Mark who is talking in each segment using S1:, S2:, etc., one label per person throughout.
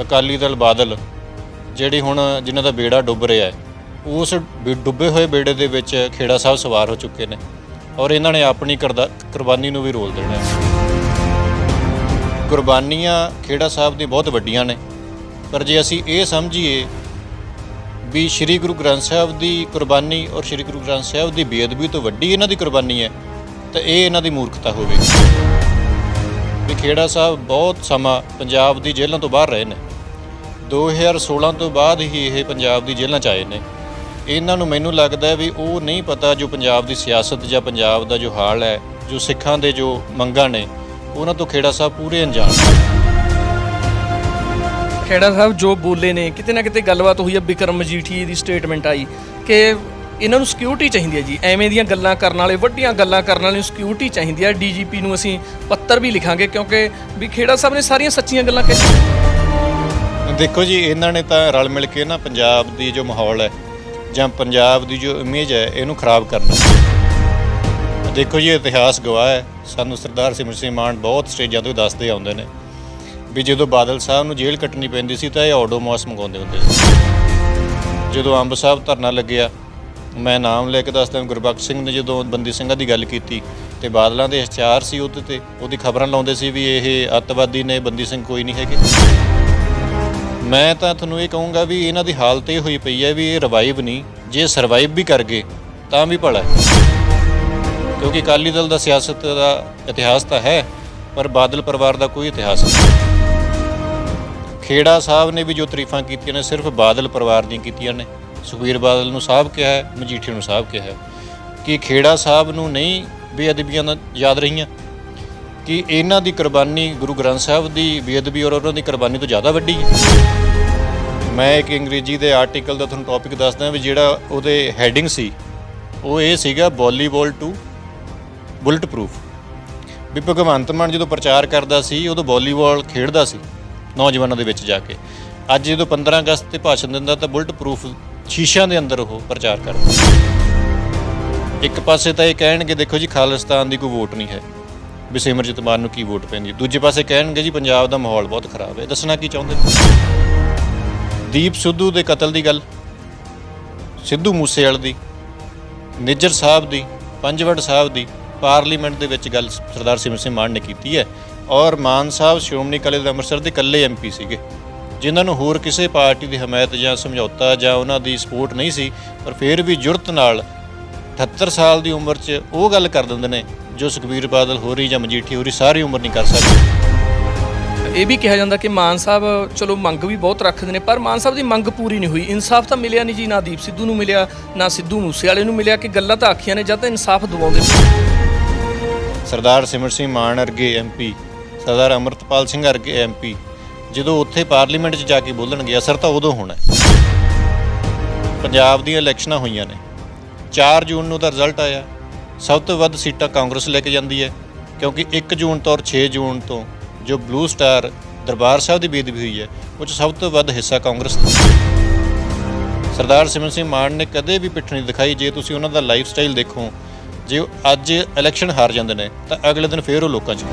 S1: ਅਕਾਲੀ ਦਲ ਬਾਦਲ, ਜਿਹੜੀ ਹੁਣ ਜਿਨ੍ਹਾਂ ਦਾ ਬੇੜਾ ਡੁੱਬ ਰਿਹਾ ਹੈ, ਉਸ ਬੇ- ਡੁੱਬੇ ਹੋਏ ਬੇੜੇ ਦੇ ਵਿੱਚ ਖੇੜਾ ਸਾਹਿਬ ਸਵਾਰ ਹੋ ਚੁੱਕੇ ਨੇ ਔਰ ਇਹਨਾਂ ਨੇ ਆਪਣੀ ਕਰਦਾ- ਕੁਰਬਾਨੀ ਨੂੰ ਵੀ ਰੋਲ ਦੇਣਾ ਹੈ। ਕੁਰਬਾਨੀਆਂ ਖੇੜਾ ਸਾਹਿਬ ਦੀ ਬਹੁਤ ਵੱਡੀਆਂ ਨੇ, ਪਰ ਜੇ ਅਸੀਂ ਇਹ ਸਮਝੀਏ ਵੀ ਸ੍ਰੀ ਗੁਰੂ ਗ੍ਰੰਥ ਸਾਹਿਬ ਦੀ ਕੁਰਬਾਨੀ ਔਰ ਸ੍ਰੀ ਗੁਰੂ ਗ੍ਰੰਥ ਸਾਹਿਬ ਦੀ ਬੇਅਦਬੀ ਤੋਂ ਵੱਡੀ ਇਹਨਾਂ ਦੀ ਕੁਰਬਾਨੀ ਹੈ, ਤਾਂ ਇਹ ਇਹਨਾਂ ਦੀ ਮੂਰਖਤਾ ਹੋਵੇਗੀ। ਵੀ ਖੇੜਾ ਸਾਹਿਬ ਬਹੁਤ ਸਮਾਂ ਪੰਜਾਬ ਦੀ ਜੇਲ੍ਹਾਂ ਤੋਂ ਬਾਹਰ ਰਹੇ ਨੇ। 2016 ਤੋਂ ਬਾਅਦ ਹੀ ਇਹ ਪੰਜਾਬ ਦੀ ਜੇਲ੍ਹਾਂ 'ਚ ਆਏ ਨੇ। ਇਹਨਾਂ ਨੂੰ ਮੈਨੂੰ ਲੱਗਦਾ ਵੀ ਉਹ ਨਹੀਂ ਪਤਾ ਜੋ ਪੰਜਾਬ ਦੀ ਸਿਆਸਤ ਜਾਂ ਪੰਜਾਬ ਦਾ ਜੋ ਹਾਲ ਹੈ, ਜੋ ਸਿੱਖਾਂ ਦੇ ਜੋ ਮੰਗਾਂ ਨੇ, ਉਹਨਾਂ ਤੋਂ ਖੇੜਾ ਸਾਹਿਬ ਪੂਰੇ ਅਣਜਾਣ
S2: ਖੇੜਾ ਸਾਹਿਬ ਜੋ ਬੋਲੇ ਨੇ, ਕਿਤੇ ਨਾ ਕਿਤੇ ਗੱਲਬਾਤ ਹੋਈ ਹੈ ਬਿਕਰਮ ਮਜੀਠੀ ਦੀ ਸਟੇਟਮੈਂਟ ਆਈ ਕਿ ਇਹਨਾਂ ਨੂੰ ਸਿਕਿਉਰਿਟੀ ਚਾਹੀਦੀ ਹੈ ਜੀ। ਐਵੇਂ ਦੀਆਂ ਗੱਲਾਂ ਕਰਨ ਵਾਲੇ, ਵੱਡੀਆਂ ਗੱਲਾਂ ਕਰਨ ਵਾਲੇ ਨੂੰ ਸਿਕਿਉਰਿਟੀ ਚਾਹੀਦੀ ਹੈ। ਡੀਜੀਪੀ ਨੂੰ ਅਸੀਂ ਪੱਤਰ ਵੀ ਲਿਖਾਂਗੇ ਕਿਉਂਕਿ ਵੀ ਖੇੜਾ ਸਾਹਿਬ ਨੇ ਸਾਰੀਆਂ ਸੱਚੀਆਂ ਗੱਲਾਂ ਕਹੀਆਂ
S1: ਦੇਖੋ ਜੀ, ਇਹਨਾਂ ਨੇ ਤਾਂ ਰਲ ਮਿਲ ਕੇ ਨਾ ਪੰਜਾਬ ਦੀ ਜੋ ਮਾਹੌਲ ਹੈ ਜਾਂ ਪੰਜਾਬ ਦੀ ਜੋ ਇਮੇਜ ਹੈ, ਇਹਨੂੰ ਖਰਾਬ ਕਰਨਾ ਦੇਖੋ ਜੀ, ਇਤਿਹਾਸ ਗਵਾਹ ਹੈ। ਸਾਨੂੰ ਸਰਦਾਰ ਸਿਮਰ ਸਿੰਘ ਮਾਨ ਬਹੁਤ ਸਟੇਜਾਂ ਤੋਂ ਦੱਸਦੇ ਆਉਂਦੇ ਨੇ ਵੀ ਜਦੋਂ ਬਾਦਲ ਸਾਹਿਬ ਨੂੰ ਜੇਲ੍ਹ ਕੱਟਣੀ ਪੈਂਦੀ ਸੀ ਤਾਂ ਇਹ ਆਡੋਮੋਸ ਮੰਗਾਉਂਦੇ ਹੁੰਦੇ ਸੀ। ਜਦੋਂ ਅੰਬ ਸਾਹਿਬ ਧਰਨਾ ਲੱਗਿਆ ਮੈਂ ਨਾਮ ਲੈ ਕੇ ਦੱਸਦਾ, ਗੁਰਬਖਸ਼ ਸਿੰਘ ਨੇ ਜਦੋਂ ਬੰਦੀ ਸਿੰਘਾਂ ਦੀ ਗੱਲ ਕੀਤੀ ਤੇ ਬਾਦਲਾਂ ਦੇ ਇਸ਼ਤਿਹਾਰ ਸੀ ਉਹਦੇ ਤੇ, ਉਹਦੀ ਖਬਰਾਂ ਲਾਉਂਦੇ ਸੀ ਵੀ ਇਹ ਅੱਤਵਾਦੀ ਨੇ ਬੰਦੀ ਸਿੰਘ ਕੋਈ ਨਹੀਂ ਹੈਗੇ। ਮੈਂ ਤਾਂ ਤੁਹਾਨੂੰ ਇਹ ਕਹੂੰਗਾ ਵੀ ਇਹਨਾਂ ਦੀ ਹਾਲਤ ਇਹ ਹੋਈ ਪਈ ਹੈ ਵੀ ਇਹ ਰਿਵਾਈਵ ਨਹੀਂ, ਜੇ ਸਰਵਾਈਵ ਵੀ ਕਰ ਗਏ, ਤਾਂ ਵੀ ਭਲਾ ਕਿਉਂਕਿ ਅਕਾਲੀ ਦਲ ਦਾ ਸਿਆਸਤ ਦਾ ਇਤਿਹਾਸ ਤਾਂ ਹੈ, ਪਰ ਬਾਦਲ ਪਰਿਵਾਰ ਦਾ ਕੋਈ ਇਤਿਹਾਸ ਨਹੀਂ। ਖੇੜਾ ਸਾਹਿਬ ਨੇ ਵੀ ਜੋ ਤਾਰੀਫਾਂ ਕੀਤੀਆਂ ਨੇ, ਸਿਰਫ ਬਾਦਲ ਪਰਿਵਾਰ ਦੀਆਂ ਕੀਤੀਆਂ ਨੇ। ਸੁਖਬੀਰ ਬਾਦਲ ਨੂੰ ਸਾਹਿਬ ਕਿਹਾ ਹੈ ਮਜੀਠੀ ਨੂੰ ਸਾਹਿਬ ਕਿਹਾ ਹੈ ਕਿ ਖੇੜਾ ਸਾਹਿਬ ਨੂੰ ਨਹੀਂ ਬੇਅਦਬੀਆਂ ਦਾ ਯਾਦ ਰਹੀਆਂ, ਕਿ ਇਹਨਾਂ ਦੀ ਕੁਰਬਾਨੀ ਗੁਰੂ ਗ੍ਰੰਥ ਸਾਹਿਬ ਦੀ ਬੇਅਦਬੀ ਔਰ ਉਹਨਾਂ ਦੀ ਕੁਰਬਾਨੀ ਤੋਂ ਜ਼ਿਆਦਾ ਵੱਡੀ ਹੈ। ਮੈਂ ਇੱਕ ਅੰਗਰੇਜ਼ੀ ਦੇ ਆਰਟੀਕਲ ਦਾ ਤੁਹਾਨੂੰ ਟੌਪਿਕ ਦੱਸਦਾ ਵੀ ਜਿਹੜਾ ਉਹਦੇ ਹੈਡਿੰਗ ਸੀ, ਉਹ ਇਹ ਸੀਗਾ ਵਾਲੀਬਾਲ ਟੂ ਬੁਲਟ ਪ੍ਰੂਫ ਵੀ ਭਗਵੰਤ ਮਾਨ ਜਦੋਂ ਪ੍ਰਚਾਰ ਕਰਦਾ ਸੀ, ਉਦੋਂ ਵਾਲੀਬਾਲ ਖੇਡਦਾ ਸੀ ਨੌਜਵਾਨਾਂ ਦੇ ਵਿੱਚ ਜਾ ਕੇ। ਅੱਜ ਜਦੋਂ 15 ਅਗਸਤ ਤੇ ਭਾਸ਼ਣ ਦਿੰਦਾ ਤਾਂ ਬੁਲਟ ਪ੍ਰੂਫ ਸ਼ੀਸ਼ਿਆਂ ਦੇ ਅੰਦਰ ਉਹ ਪ੍ਰਚਾਰ ਕਰਦੇ ਇੱਕ ਪਾਸੇ ਤਾਂ ਇਹ ਕਹਿਣਗੇ, ਦੇਖੋ ਜੀ, ਖਾਲਿਸਤਾਨ ਦੀ ਕੋਈ ਵੋਟ ਨਹੀਂ ਹੈ। ਵੀ ਸਿਮਰਜੀਤ ਮਾਨ ਨੂੰ ਕੀ ਵੋਟ ਪੈਂਦੀ ਦੂਜੇ ਪਾਸੇ ਕਹਿਣਗੇ ਜੀ, ਪੰਜਾਬ ਦਾ ਮਾਹੌਲ ਬਹੁਤ ਖਰਾਬ ਹੈ। ਦੱਸਣਾ ਕੀ ਚਾਹੁੰਦੇ ਦੀਪ ਸਿੱਧੂ ਦੇ ਕਤਲ ਦੀ ਗੱਲ, ਸਿੱਧੂ ਮੂਸੇਵਾਲ ਦੀ, ਨਿੱਜਰ ਸਾਹਿਬ ਦੀ ਪੰਜਵੜ ਸਾਹਿਬ ਦੀ ਪਾਰਲੀਮੈਂਟ ਦੇ ਵਿੱਚ ਗੱਲ ਸਰਦਾਰ ਸਿਮਰ ਸਿੰਘ ਮਾਨ ਨੇ ਕੀਤੀ ਹੈ। ਔਰ ਮਾਨ ਸਾਹਿਬ, ਸ਼੍ਰੋਮਣੀ ਅਕਾਲੀ ਦਲ ਅੰਮ੍ਰਿਤਸਰ ਦੇ ਇਕੱਲੇ ਐਮਪੀ ਸੀਗੇ। ਜਿਨ੍ਹਾਂ ਨੂੰ ਹੋਰ ਕਿਸੇ ਪਾਰਟੀ ਦੀ ਹਮਾਇਤ ਜਾਂ ਸਮਝੌਤਾ ਜਾਂ ਉਹਨਾਂ ਦੀ ਸਪੋਰਟ ਨਹੀਂ ਸੀ ਪਰ ਫਿਰ ਵੀ ਜੁਰਤ ਨਾਲ 78 ਸਾਲ ਦੀ ਉਮਰ 'ਚ ਉਹ ਗੱਲ ਕਰ ਦਿੰਦੇ ਨੇ ਜੋ ਸੁਖਬੀਰ ਬਾਦਲ ਹੋ ਰਹੀ ਜਾਂ ਮਜੀਠੀ ਹੋ ਰਹੀ ਸਾਰੀ ਉਮਰ ਨਹੀਂ ਕਰ ਸਕਦੇ।
S2: ਇਹ ਵੀ ਕਿਹਾ ਜਾਂਦਾ ਕਿ ਮਾਨ ਸਾਹਿਬ ਚਲੋ ਮੰਗ ਵੀ ਬਹੁਤ ਰੱਖਦੇ ਨੇ ਪਰ ਮਾਨ ਸਾਹਿਬ ਦੀ ਮੰਗ ਪੂਰੀ ਨਹੀਂ ਹੋਈ। ਇਨਸਾਫ ਤਾਂ ਮਿਲਿਆ ਨਹੀਂ ਜੀ ਨਾ ਦੀਪ ਸਿੱਧੂ ਨੂੰ ਮਿਲਿਆ ਨਾ ਸਿੱਧੂ ਮੂਸੇ ਵਾਲੇ ਨੂੰ ਮਿਲਿਆ ਕਿ ਗੱਲਾਂ ਤਾਂ ਆਖੀਆਂ ਨੇ ਜਦ ਤਾਂ ਇਨਸਾਫ ਦਿਵਾਉਂਦੇ
S1: ਸਰਦਾਰ ਸਿਮਰ ਸਿੰਘ ਮਾਨ ਵਰਗੇ ਐਮਪੀ ਸਰਦਾਰ ਅਮਰਤਪਾਲ ਸਿੰਘ ਵਰਗੇ ਐਮਪੀ ਜਦੋਂ ਉੱਥੇ ਪਾਰਲੀਮੈਂਟ 'ਚ ਜਾ ਕੇ ਬੋਲਣਗੇ, ਅਸਰ ਤਾਂ ਉਦੋਂ ਹੋਣਾ ਪੰਜਾਬ ਦੀਆਂ ਇਲੈਕਸ਼ਨਾਂ ਹੋਈਆਂ ਨੇ। 4 ਜੂਨ ਨੂੰ ਦਾ ਰਿਜ਼ਲਟ ਆਇਆ। ਸਭ ਤੋਂ ਵੱਧ ਸੀਟਾਂ ਕਾਂਗਰਸ ਲੈ ਕੇ ਜਾਂਦੀ ਹੈ, ਕਿਉਂਕਿ 1 ਜੂਨ ਤੋਂ ਔਰ 6 ਜੂਨ ਤੋਂ ਜੋ ਬਲੂ ਸਟਾਰ ਦਰਬਾਰ ਸਾਹਿਬ ਦੀ ਬੇਦਬੀ ਹੋਈ ਹੈ, ਉਹ 'ਚ ਸਭ ਤੋਂ ਵੱਧ ਹਿੱਸਾ ਕਾਂਗਰਸ ਦਾ। ਸਰਦਾਰ ਸਿਮਰਨ ਸਿੰਘ ਮਾਨ ਨੇ ਕਦੇ ਵੀ ਪਿੱਠ ਨਹੀਂ ਦਿਖਾਈ। ਜੇ ਤੁਸੀਂ ਉਹਨਾਂ ਦਾ ਲਾਈਫ ਸਟਾਈਲ ਦੇਖੋ, ਜੇ ਉਹ ਅੱਜ ਇਲੈਕਸ਼ਨ ਹਾਰ ਜਾਂਦੇ ਨੇ, ਤਾਂ ਅਗਲੇ ਦਿਨ ਫੇਰ ਉਹ ਲੋਕਾਂ 'ਚ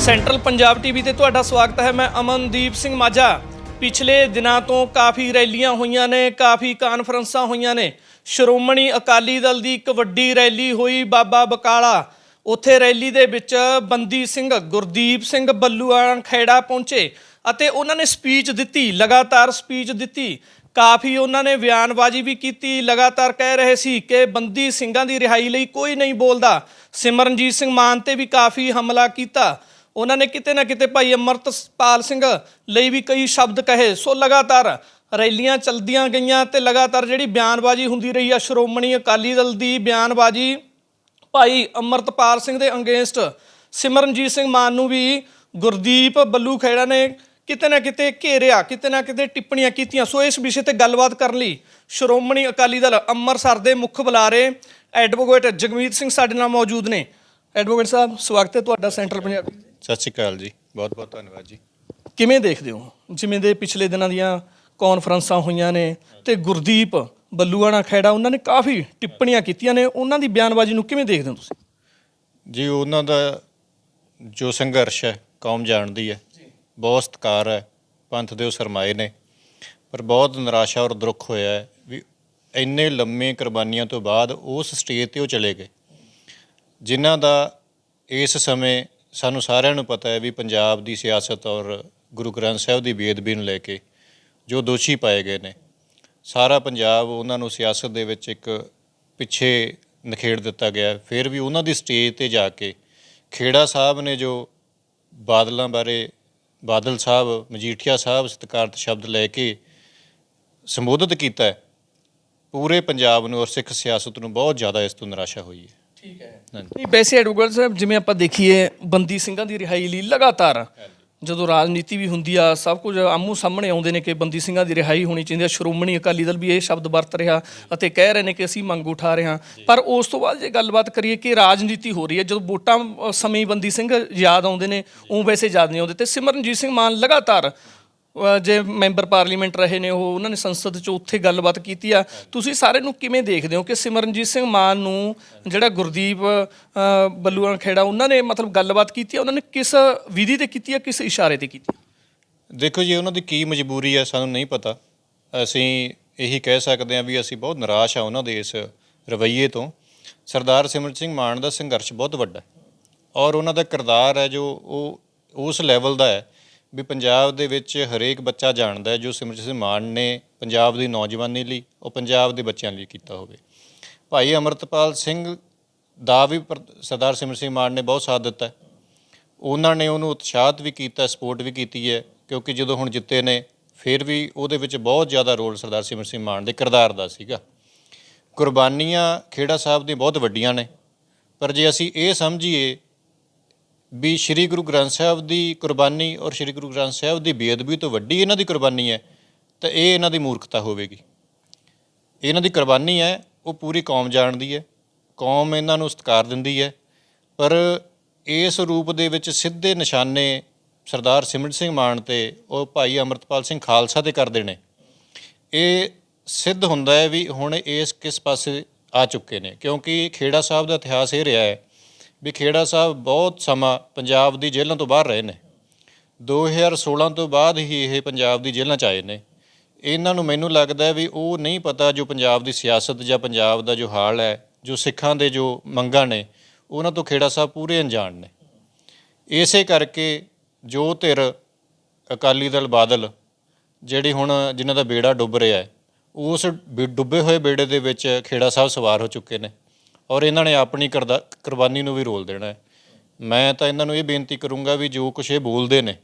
S2: ਸੈਂਟਰਲ ਪੰਜਾਬ ਟੀਵੀ ਤੇ ਤੁਹਾਡਾ ਸਵਾਗਤ ਹੈ। ਮੈਂ ਅਮਨਦੀਪ ਸਿੰਘ ਮਾਝਾ। ਪਿਛਲੇ ਦਿਨਾਂ ਤੋਂ ਕਾਫੀ ਰੈਲੀਆਂ ਹੋਈਆਂ ਨੇ, ਕਾਫੀ ਕਾਨਫਰੰਸਾਂ ਹੋਈਆਂ ਨੇ। ਸ਼੍ਰੋਮਣੀ ਅਕਾਲੀ ਦਲ ਦੀ ਇੱਕ ਵੱਡੀ ਰੈਲੀ ਹੋਈ ਬਾਬਾ ਬਕਾਲਾ। ਉੱਥੇ ਰੈਲੀ ਦੇ ਵਿੱਚ ਬੰਦੀ ਸਿੰਘ, ਗੁਰਦੀਪ ਸਿੰਘ ਬੱਲੂਆਣ ਖੇੜਾ ਪਹੁੰਚੇ ਅਤੇ ਉਹਨਾਂ ਨੇ ਸਪੀਚ ਦਿੱਤੀ, ਲਗਾਤਾਰ ਸਪੀਚ ਦਿੱਤੀ। ਕਾਫੀ ਉਹਨਾਂ ਨੇ ਬਿਆਨਬਾਜ਼ੀ ਵੀ ਕੀਤੀ, ਲਗਾਤਾਰ ਕਹਿ ਰਹੇ ਸੀ ਕਿ ਬੰਦੀ ਸਿੰਘਾਂ ਦੀ ਰਿਹਾਈ ਲਈ ਕੋਈ ਨਹੀਂ ਬੋਲਦਾ। ਸਿਮਰਨਜੀਤ ਸਿੰਘ ਮਾਨ ਤੇ ਵੀ ਕਾਫੀ ਹਮਲਾ ਕੀਤਾ। ਉਹਨਾਂ ਨੇ ਕਿਤੇ ਨਾ ਕਿਤੇ ਭਾਈ ਅਮਰਤਪਾਲ ਸਿੰਘ ਲਈ ਵੀ ਕਈ ਸ਼ਬਦ ਕਹੇ। ਸੋ ਲਗਾਤਾਰ ਰੈਲੀਆਂ ਚਲਦੀਆਂ ਗਈਆਂ ਤੇ ਲਗਾਤਾਰ ਜਿਹੜੀ ਬਿਆਨਬਾਜ਼ੀ ਹੁੰਦੀ ਰਹੀ ਆ, ਸ਼੍ਰੋਮਣੀ ਅਕਾਲੀ ਦਲ ਦੀ ਬਿਆਨਬਾਜ਼ੀ, ਭਾਈ ਅਮਰਤਪਾਲ ਸਿੰਘ ਦੇ ਅੰਗੇਂਸਟ ਸਿਮਰਨਜੀਤ ਸਿੰਘ ਮਾਨ ਨੂੰ ਵੀ ਗੁਰਦੀਪ ਬੱਲੂ ਖੇੜਾ ਨੇ ਕਿਤੇ ਨਾ ਕਿਤੇ ਘੇਰਿਆ, ਕਿਤੇ ਨਾ ਕਿਤੇ ਟਿੱਪਣੀਆਂ ਕੀਤੀਆਂ। ਸੋ ਇਸ ਵਿਸ਼ੇ ਤੇ ਗੱਲਬਾਤ ਕਰਨ ਲਈ ਸ਼੍ਰੋਮਣੀ ਅਕਾਲੀ ਦਲ ਅੰਮ੍ਰਿਤਸਰ ਦੇ ਮੁੱਖ ਬੁਲਾਰੇ ਐਡਵੋਕੇਟ ਜਗਮੀਤ ਸਿੰਘ ਸਾਡੇ ਨਾਲ ਮੌਜੂਦ ਨੇ। ਐਡਵੋਕੇਟ ਸਾਹਿਬ ਸਵਾਗਤ ਹੈ ਤੁਹਾਡਾ ਸੈਂਟਰਲ ਪੰਜਾਬ
S1: ਸਤਿ ਸ਼੍ਰੀ ਅਕਾਲ ਜੀ ਬਹੁਤ ਬਹੁਤ ਧੰਨਵਾਦ ਜੀ।
S2: ਕਿਵੇਂ ਦੇਖਦੇ ਹੋ? ਜਿਵੇਂ ਦੇ ਪਿਛਲੇ ਦਿਨਾਂ ਦੀਆਂ ਕਾਨਫਰੰਸਾਂ ਹੋਈਆਂ ਨੇ ਤੇ ਗੁਰਦੀਪ ਬੱਲੂਆਣਾ ਖੈੜਾ ਉਹਨਾਂ ਨੇ ਕਾਫੀ ਟਿੱਪਣੀਆਂ ਕੀਤੀਆਂ ਨੇ। ਉਹਨਾਂ ਦੀ ਬਿਆਨਬਾਜ਼ੀ ਨੂੰ ਕਿਵੇਂ ਦੇਖਦੇ ਹੋ ਤੁਸੀਂ?
S1: ਜੀ ਉਹਨਾਂ ਦਾ ਜੋ ਸੰਘਰਸ਼ ਹੈ ਕੌਮ ਜਾਣਦੀ ਹੈ। ਬਹੁਤ ਸਤਿਕਾਰ ਹੈ ਪੰਥ ਦੇ ਉਹ ਸਰਮਾਏ ਨੇ। ਪਰ ਬਹੁਤ ਨਿਰਾਸ਼ਾ ਔਰ ਦੁੱਖ ਹੋਇਆ ਹੈ ਵੀ ਇੰਨੇ ਲੰਮੇ ਕੁਰਬਾਨੀਆਂ ਤੋਂ ਬਾਅਦ ਉਸ ਸਟੇਜ ਤੇ ਉਹ ਚਲੇ ਗਏ। ਜਿਨ੍ਹਾਂ ਦਾ ਇਸ ਸਮੇਂ ਸਾਨੂੰ ਸਾਰਿਆਂ ਨੂੰ ਪਤਾ ਹੈ ਵੀ ਪੰਜਾਬ ਦੀ ਸਿਆਸਤ ਔਰ ਗੁਰੂ ਗ੍ਰੰਥ ਸਾਹਿਬ ਦੀ ਬੇਅਦਬੀ ਨੂੰ ਲੈ ਕੇ ਜੋ ਦੋਸ਼ੀ ਪਾਏ ਗਏ ਨੇ, ਸਾਰਾ ਪੰਜਾਬ ਉਹਨਾਂ ਨੂੰ ਸਿਆਸਤ ਦੇ ਵਿੱਚ ਇੱਕ ਪਿੱਛੇ ਨਖੇੜ ਦਿੱਤਾ ਗਿਆ ਫਿਰ ਵੀ ਉਹਨਾਂ ਦੀ ਸਟੇਜ ਤੇ ਜਾ ਕੇ ਖੇੜਾ ਸਾਹਿਬ ਨੇ ਜੋ ਬਾਦਲਾਂ ਬਾਰੇ ਬਾਦਲ ਸਾਹਿਬ, ਮਜੀਠੀਆ ਸਾਹਿਬ ਸਤਿਕਾਰਤ ਸ਼ਬਦ ਲੈ ਕੇ ਸੰਬੋਧਿਤ ਕੀਤਾ ਪੂਰੇ ਪੰਜਾਬ ਨੂੰ ਔਰ ਸਿੱਖ ਸਿਆਸਤ ਨੂੰ ਬਹੁਤ ਜ਼ਿਆਦਾ ਇਸ ਤੋਂ ਨਿਰਾਸ਼ਾ ਹੋਈ ਹੈ।
S2: ਠੀਕ ਹੈ। ਨਹੀਂ ਵੈਸੇ ਐਡਵੋਕੇਟ ਸਾਹਿਬ ਜਿਵੇਂ ਆਪਾਂ ਦੇਖੀਏ ਬੰਦੀ ਸਿੰਘਾਂ ਦੀ ਰਿਹਾਈ ਲਈ ਲਗਾਤਾਰ ਜਦੋਂ ਰਾਜਨੀਤੀ ਵੀ ਹੁੰਦੀ ਆ ਸਭ ਕੁਝ ਆਮੂ ਸਾਹਮਣੇ ਆਉਂਦੇ ਨੇ ਕਿ ਬੰਦੀ ਸਿੰਘਾਂ ਦੀ ਰਿਹਾਈ ਹੋਣੀ ਚਾਹੀਦੀ ਹੈ ਸ਼੍ਰੋਮਣੀ ਅਕਾਲੀ ਦਲ ਵੀ ਇਹ ਸ਼ਬਦ ਵਰਤ ਰਿਹਾ ਅਤੇ ਕਹਿ ਰਹੇ ਨੇ ਕਿ ਅਸੀਂ ਮੰਗ ਉਠਾ ਰਹੇ ਹਾਂ। ਪਰ ਉਸ ਤੋਂ ਬਾਅਦ ਜੇ ਗੱਲਬਾਤ ਕਰੀਏ ਕਿ ਰਾਜਨੀਤੀ ਹੋ ਰਹੀ ਹੈ ਜਦੋਂ ਵੋਟਾਂ ਸਮੇਂ ਬੰਦੀ ਸਿੰਘ ਯਾਦ ਆਉਂਦੇ ਨੇ ਉਹ ਵੈਸੇ ਯਾਦ ਨਹੀਂ ਆਉਂਦੇ। ਤੇ ਸਿਮਰਨਜੀਤ ਸਿੰਘ ਮਾਨ ਲਗਾਤਾਰ ਜੇ ਮੈਂਬਰ ਪਾਰਲੀਮੈਂਟ ਰਹੇ ਨੇ ਉਹ ਉਹਨਾਂ ਨੇ ਸੰਸਦ 'ਚ ਉੱਥੇ ਗੱਲਬਾਤ ਕੀਤੀ ਆ। ਤੁਸੀਂ ਸਾਰੇ ਨੂੰ ਕਿਵੇਂ ਦੇਖਦੇ ਹੋ ਕਿ ਸਿਮਰਨਜੀਤ ਸਿੰਘ ਮਾਨ ਨੂੰ ਜਿਹੜਾ ਗੁਰਦੀਪ ਅ, ਬੱਲੂਆਂ ਖੇੜਾ ਉਹਨਾਂ ਨੇ ਮਤਲਬ ਗੱਲਬਾਤ ਕੀਤੀ ਆ? ਉਹਨਾਂ ਨੇ ਕਿਸ ਵਿਧੀ ਤੇ ਕੀਤੀ ਆ ਕਿਸ ਇਸ਼ਾਰੇ ਤੇ ਕੀਤੀ
S1: ਦੇਖੋ ਜੀ ਉਹਨਾਂ ਦੀ ਕੀ ਮਜਬੂਰੀ ਹੈ ਸਾਨੂੰ ਨਹੀਂ ਪਤਾ। ਅਸੀਂ ਇਹੀ ਕਹਿ ਸਕਦੇ ਹਾਂ ਵੀ ਅਸੀਂ ਬਹੁਤ ਨਿਰਾਸ਼ ਆ ਉਹਨਾਂ ਦੇ ਇਸ ਰਵੱਈਏ ਤੋਂ। ਸਰਦਾਰ ਸਿਮਰਨ ਸਿੰਘ ਮਾਨ ਦਾ ਸੰਘਰਸ਼ ਬਹੁਤ ਵੱਡਾ ਹੈ। ਔਰ ਉਹਨਾਂ ਦਾ ਕਿਰਦਾਰ ਹੈ ਜੋ ਉਹ ਉਸ ਲੈਵਲ ਦਾ ਹੈ ਵੀ ਪੰਜਾਬ ਦੇ ਵਿੱਚ ਹਰੇਕ ਬੱਚਾ ਜਾਣਦਾ ਹੈ ਜੋ ਸਿਮਰਜੀਤ ਸਿੰਘ ਮਾਨ ਨੇ ਪੰਜਾਬ ਦੀ ਨੌਜਵਾਨੀ ਲਈ, ਉਹ ਪੰਜਾਬ ਦੇ ਬੱਚਿਆਂ ਲਈ ਕੀਤਾ ਹੋਵੇ। ਭਾਈ ਅਮਰਤਪਾਲ ਸਿੰਘ ਦਾ ਵੀ ਪਰ- ਸਰਦਾਰ ਸਿਮਰ ਸਿੰਘ ਮਾਨ ਨੇ ਬਹੁਤ ਸਾਥ ਦਿੱਤਾ ਉਹਨਾਂ ਨੇ ਉਹਨੂੰ ਉਤਸ਼ਾਹਿਤ ਵੀ ਕੀਤਾ, ਸਪੋਰਟ ਵੀ ਕੀਤੀ ਹੈ, ਕਿਉਂਕਿ ਜਦੋਂ ਹੁਣ ਜਿੱਤੇ ਨੇ, ਫਿਰ ਵੀ ਉਹਦੇ ਵਿੱਚ ਬਹੁਤ ਜ਼ਿਆਦਾ ਰੋਲ ਸਰਦਾਰ ਸਿਮਰ ਸਿੰਘ ਮਾਨ ਦੇ ਕਿਰਦਾਰ ਦਾ ਸੀਗਾ। ਕੁਰਬਾਨੀਆਂ ਖੇੜਾ ਸਾਹਿਬ ਦੀਆਂ ਬਹੁਤ ਵੱਡੀਆਂ ਨੇ, ਪਰ ਜੇ ਅਸੀਂ ਇਹ ਸਮਝੀਏ ਵੀ ਸ੍ਰੀ ਗੁਰੂ ਗ੍ਰੰਥ ਸਾਹਿਬ ਦੀ ਕੁਰਬਾਨੀ ਔਰ ਸ੍ਰੀ ਗੁਰੂ ਗ੍ਰੰਥ ਸਾਹਿਬ ਦੀ ਬੇਅਦਬੀ ਤੋਂ ਵੱਡੀ ਇਹਨਾਂ ਦੀ ਕੁਰਬਾਨੀ ਹੈ, ਤਾਂ ਇਹ ਇਹਨਾਂ ਦੀ ਮੂਰਖਤਾ ਹੋਵੇਗੀ। ਇਹਨਾਂ ਦੀ ਕੁਰਬਾਨੀ ਹੈ, ਉਹ ਪੂਰੀ ਕੌਮ ਜਾਣਦੀ ਹੈ, ਕੌਮ ਇਹਨਾਂ ਨੂੰ ਸਤਿਕਾਰ ਦਿੰਦੀ ਹੈ, ਪਰ ਇਸ ਰੂਪ ਦੇ ਵਿੱਚ ਸਿੱਧੇ ਨਿਸ਼ਾਨੇ ਸਰਦਾਰ ਸਿਮਰਨ ਸਿੰਘ ਮਾਨ ਤੇ ਉਹ ਭਾਈ ਅਮਰਤਪਾਲ ਸਿੰਘ ਖਾਲਸਾ ਤੇ ਕਰਦੇ ਨੇ। ਇਹ ਸਿੱਧ ਹੁੰਦਾ ਹੈ ਵੀ ਹੁਣ ਇਸ ਕਿਸ ਪਾਸੇ ਆ ਚੁੱਕੇ ਨੇ, ਕਿਉਂਕਿ ਖੇੜਾ ਸਾਹਿਬ ਦਾ ਇਤਿਹਾਸ ਇਹ ਰਿਹਾ ਹੈ ਵੀ ਖੇੜਾ ਸਾਹਿਬ ਬਹੁਤ ਸਮਾਂ ਪੰਜਾਬ ਦੀ ਜੇਲ੍ਹਾਂ ਤੋਂ ਬਾਹਰ ਰਹੇ ਨੇ। 2016 ਤੋਂ ਬਾਅਦ ਹੀ ਇਹ ਪੰਜਾਬ ਦੀ ਜੇਲ੍ਹਾਂ 'ਚ ਆਏ ਨੇ। ਇਹਨਾਂ ਨੂੰ ਮੈਨੂੰ ਲੱਗਦਾ ਵੀ ਉਹ ਨਹੀਂ ਪਤਾ ਜੋ ਪੰਜਾਬ ਦੀ ਸਿਆਸਤ ਜਾਂ ਪੰਜਾਬ ਦਾ ਜੋ ਹਾਲ ਹੈ, ਜੋ ਸਿੱਖਾਂ ਦੇ ਜੋ ਮੰਗਾਂ ਨੇ, ਉਹਨਾਂ ਤੋਂ ਖੇੜਾ ਸਾਹਿਬ ਪੂਰੇ ਅਣਜਾਣ ਨੇ। ਇਸੇ ਕਰਕੇ ਜੋ ਧਿਰ ਅਕਾਲੀ ਦਲ ਬਾਦਲ, ਜਿਹੜੀ ਹੁਣ ਜਿਨ੍ਹਾਂ ਦਾ ਬੇੜਾ ਡੁੱਬ ਰਿਹਾ ਹੈ, ਉਸ ਬੇ- ਡੁੱਬੇ ਹੋਏ ਬੇੜੇ ਦੇ ਵਿੱਚ ਖੇੜਾ ਸਾਹਿਬ ਸਵਾਰ ਹੋ ਚੁੱਕੇ ਨੇ। ਔਰ ਇਹਨਾਂ ਨੇ ਆਪਣੀ ਕਰਦਾ- ਕੁਰਬਾਨੀ ਨੂੰ ਵੀ ਰੋਲ ਦੇਣਾ ਹੈ। ਮੈਂ ਤਾਂ ਇਹਨਾਂ ਨੂੰ ਇਹ ਬੇਨਤੀ ਕਰੂੰਗਾ ਵੀ ਜੋ ਕੁਛ ਇਹ ਬੋਲਦੇ ਨੇ,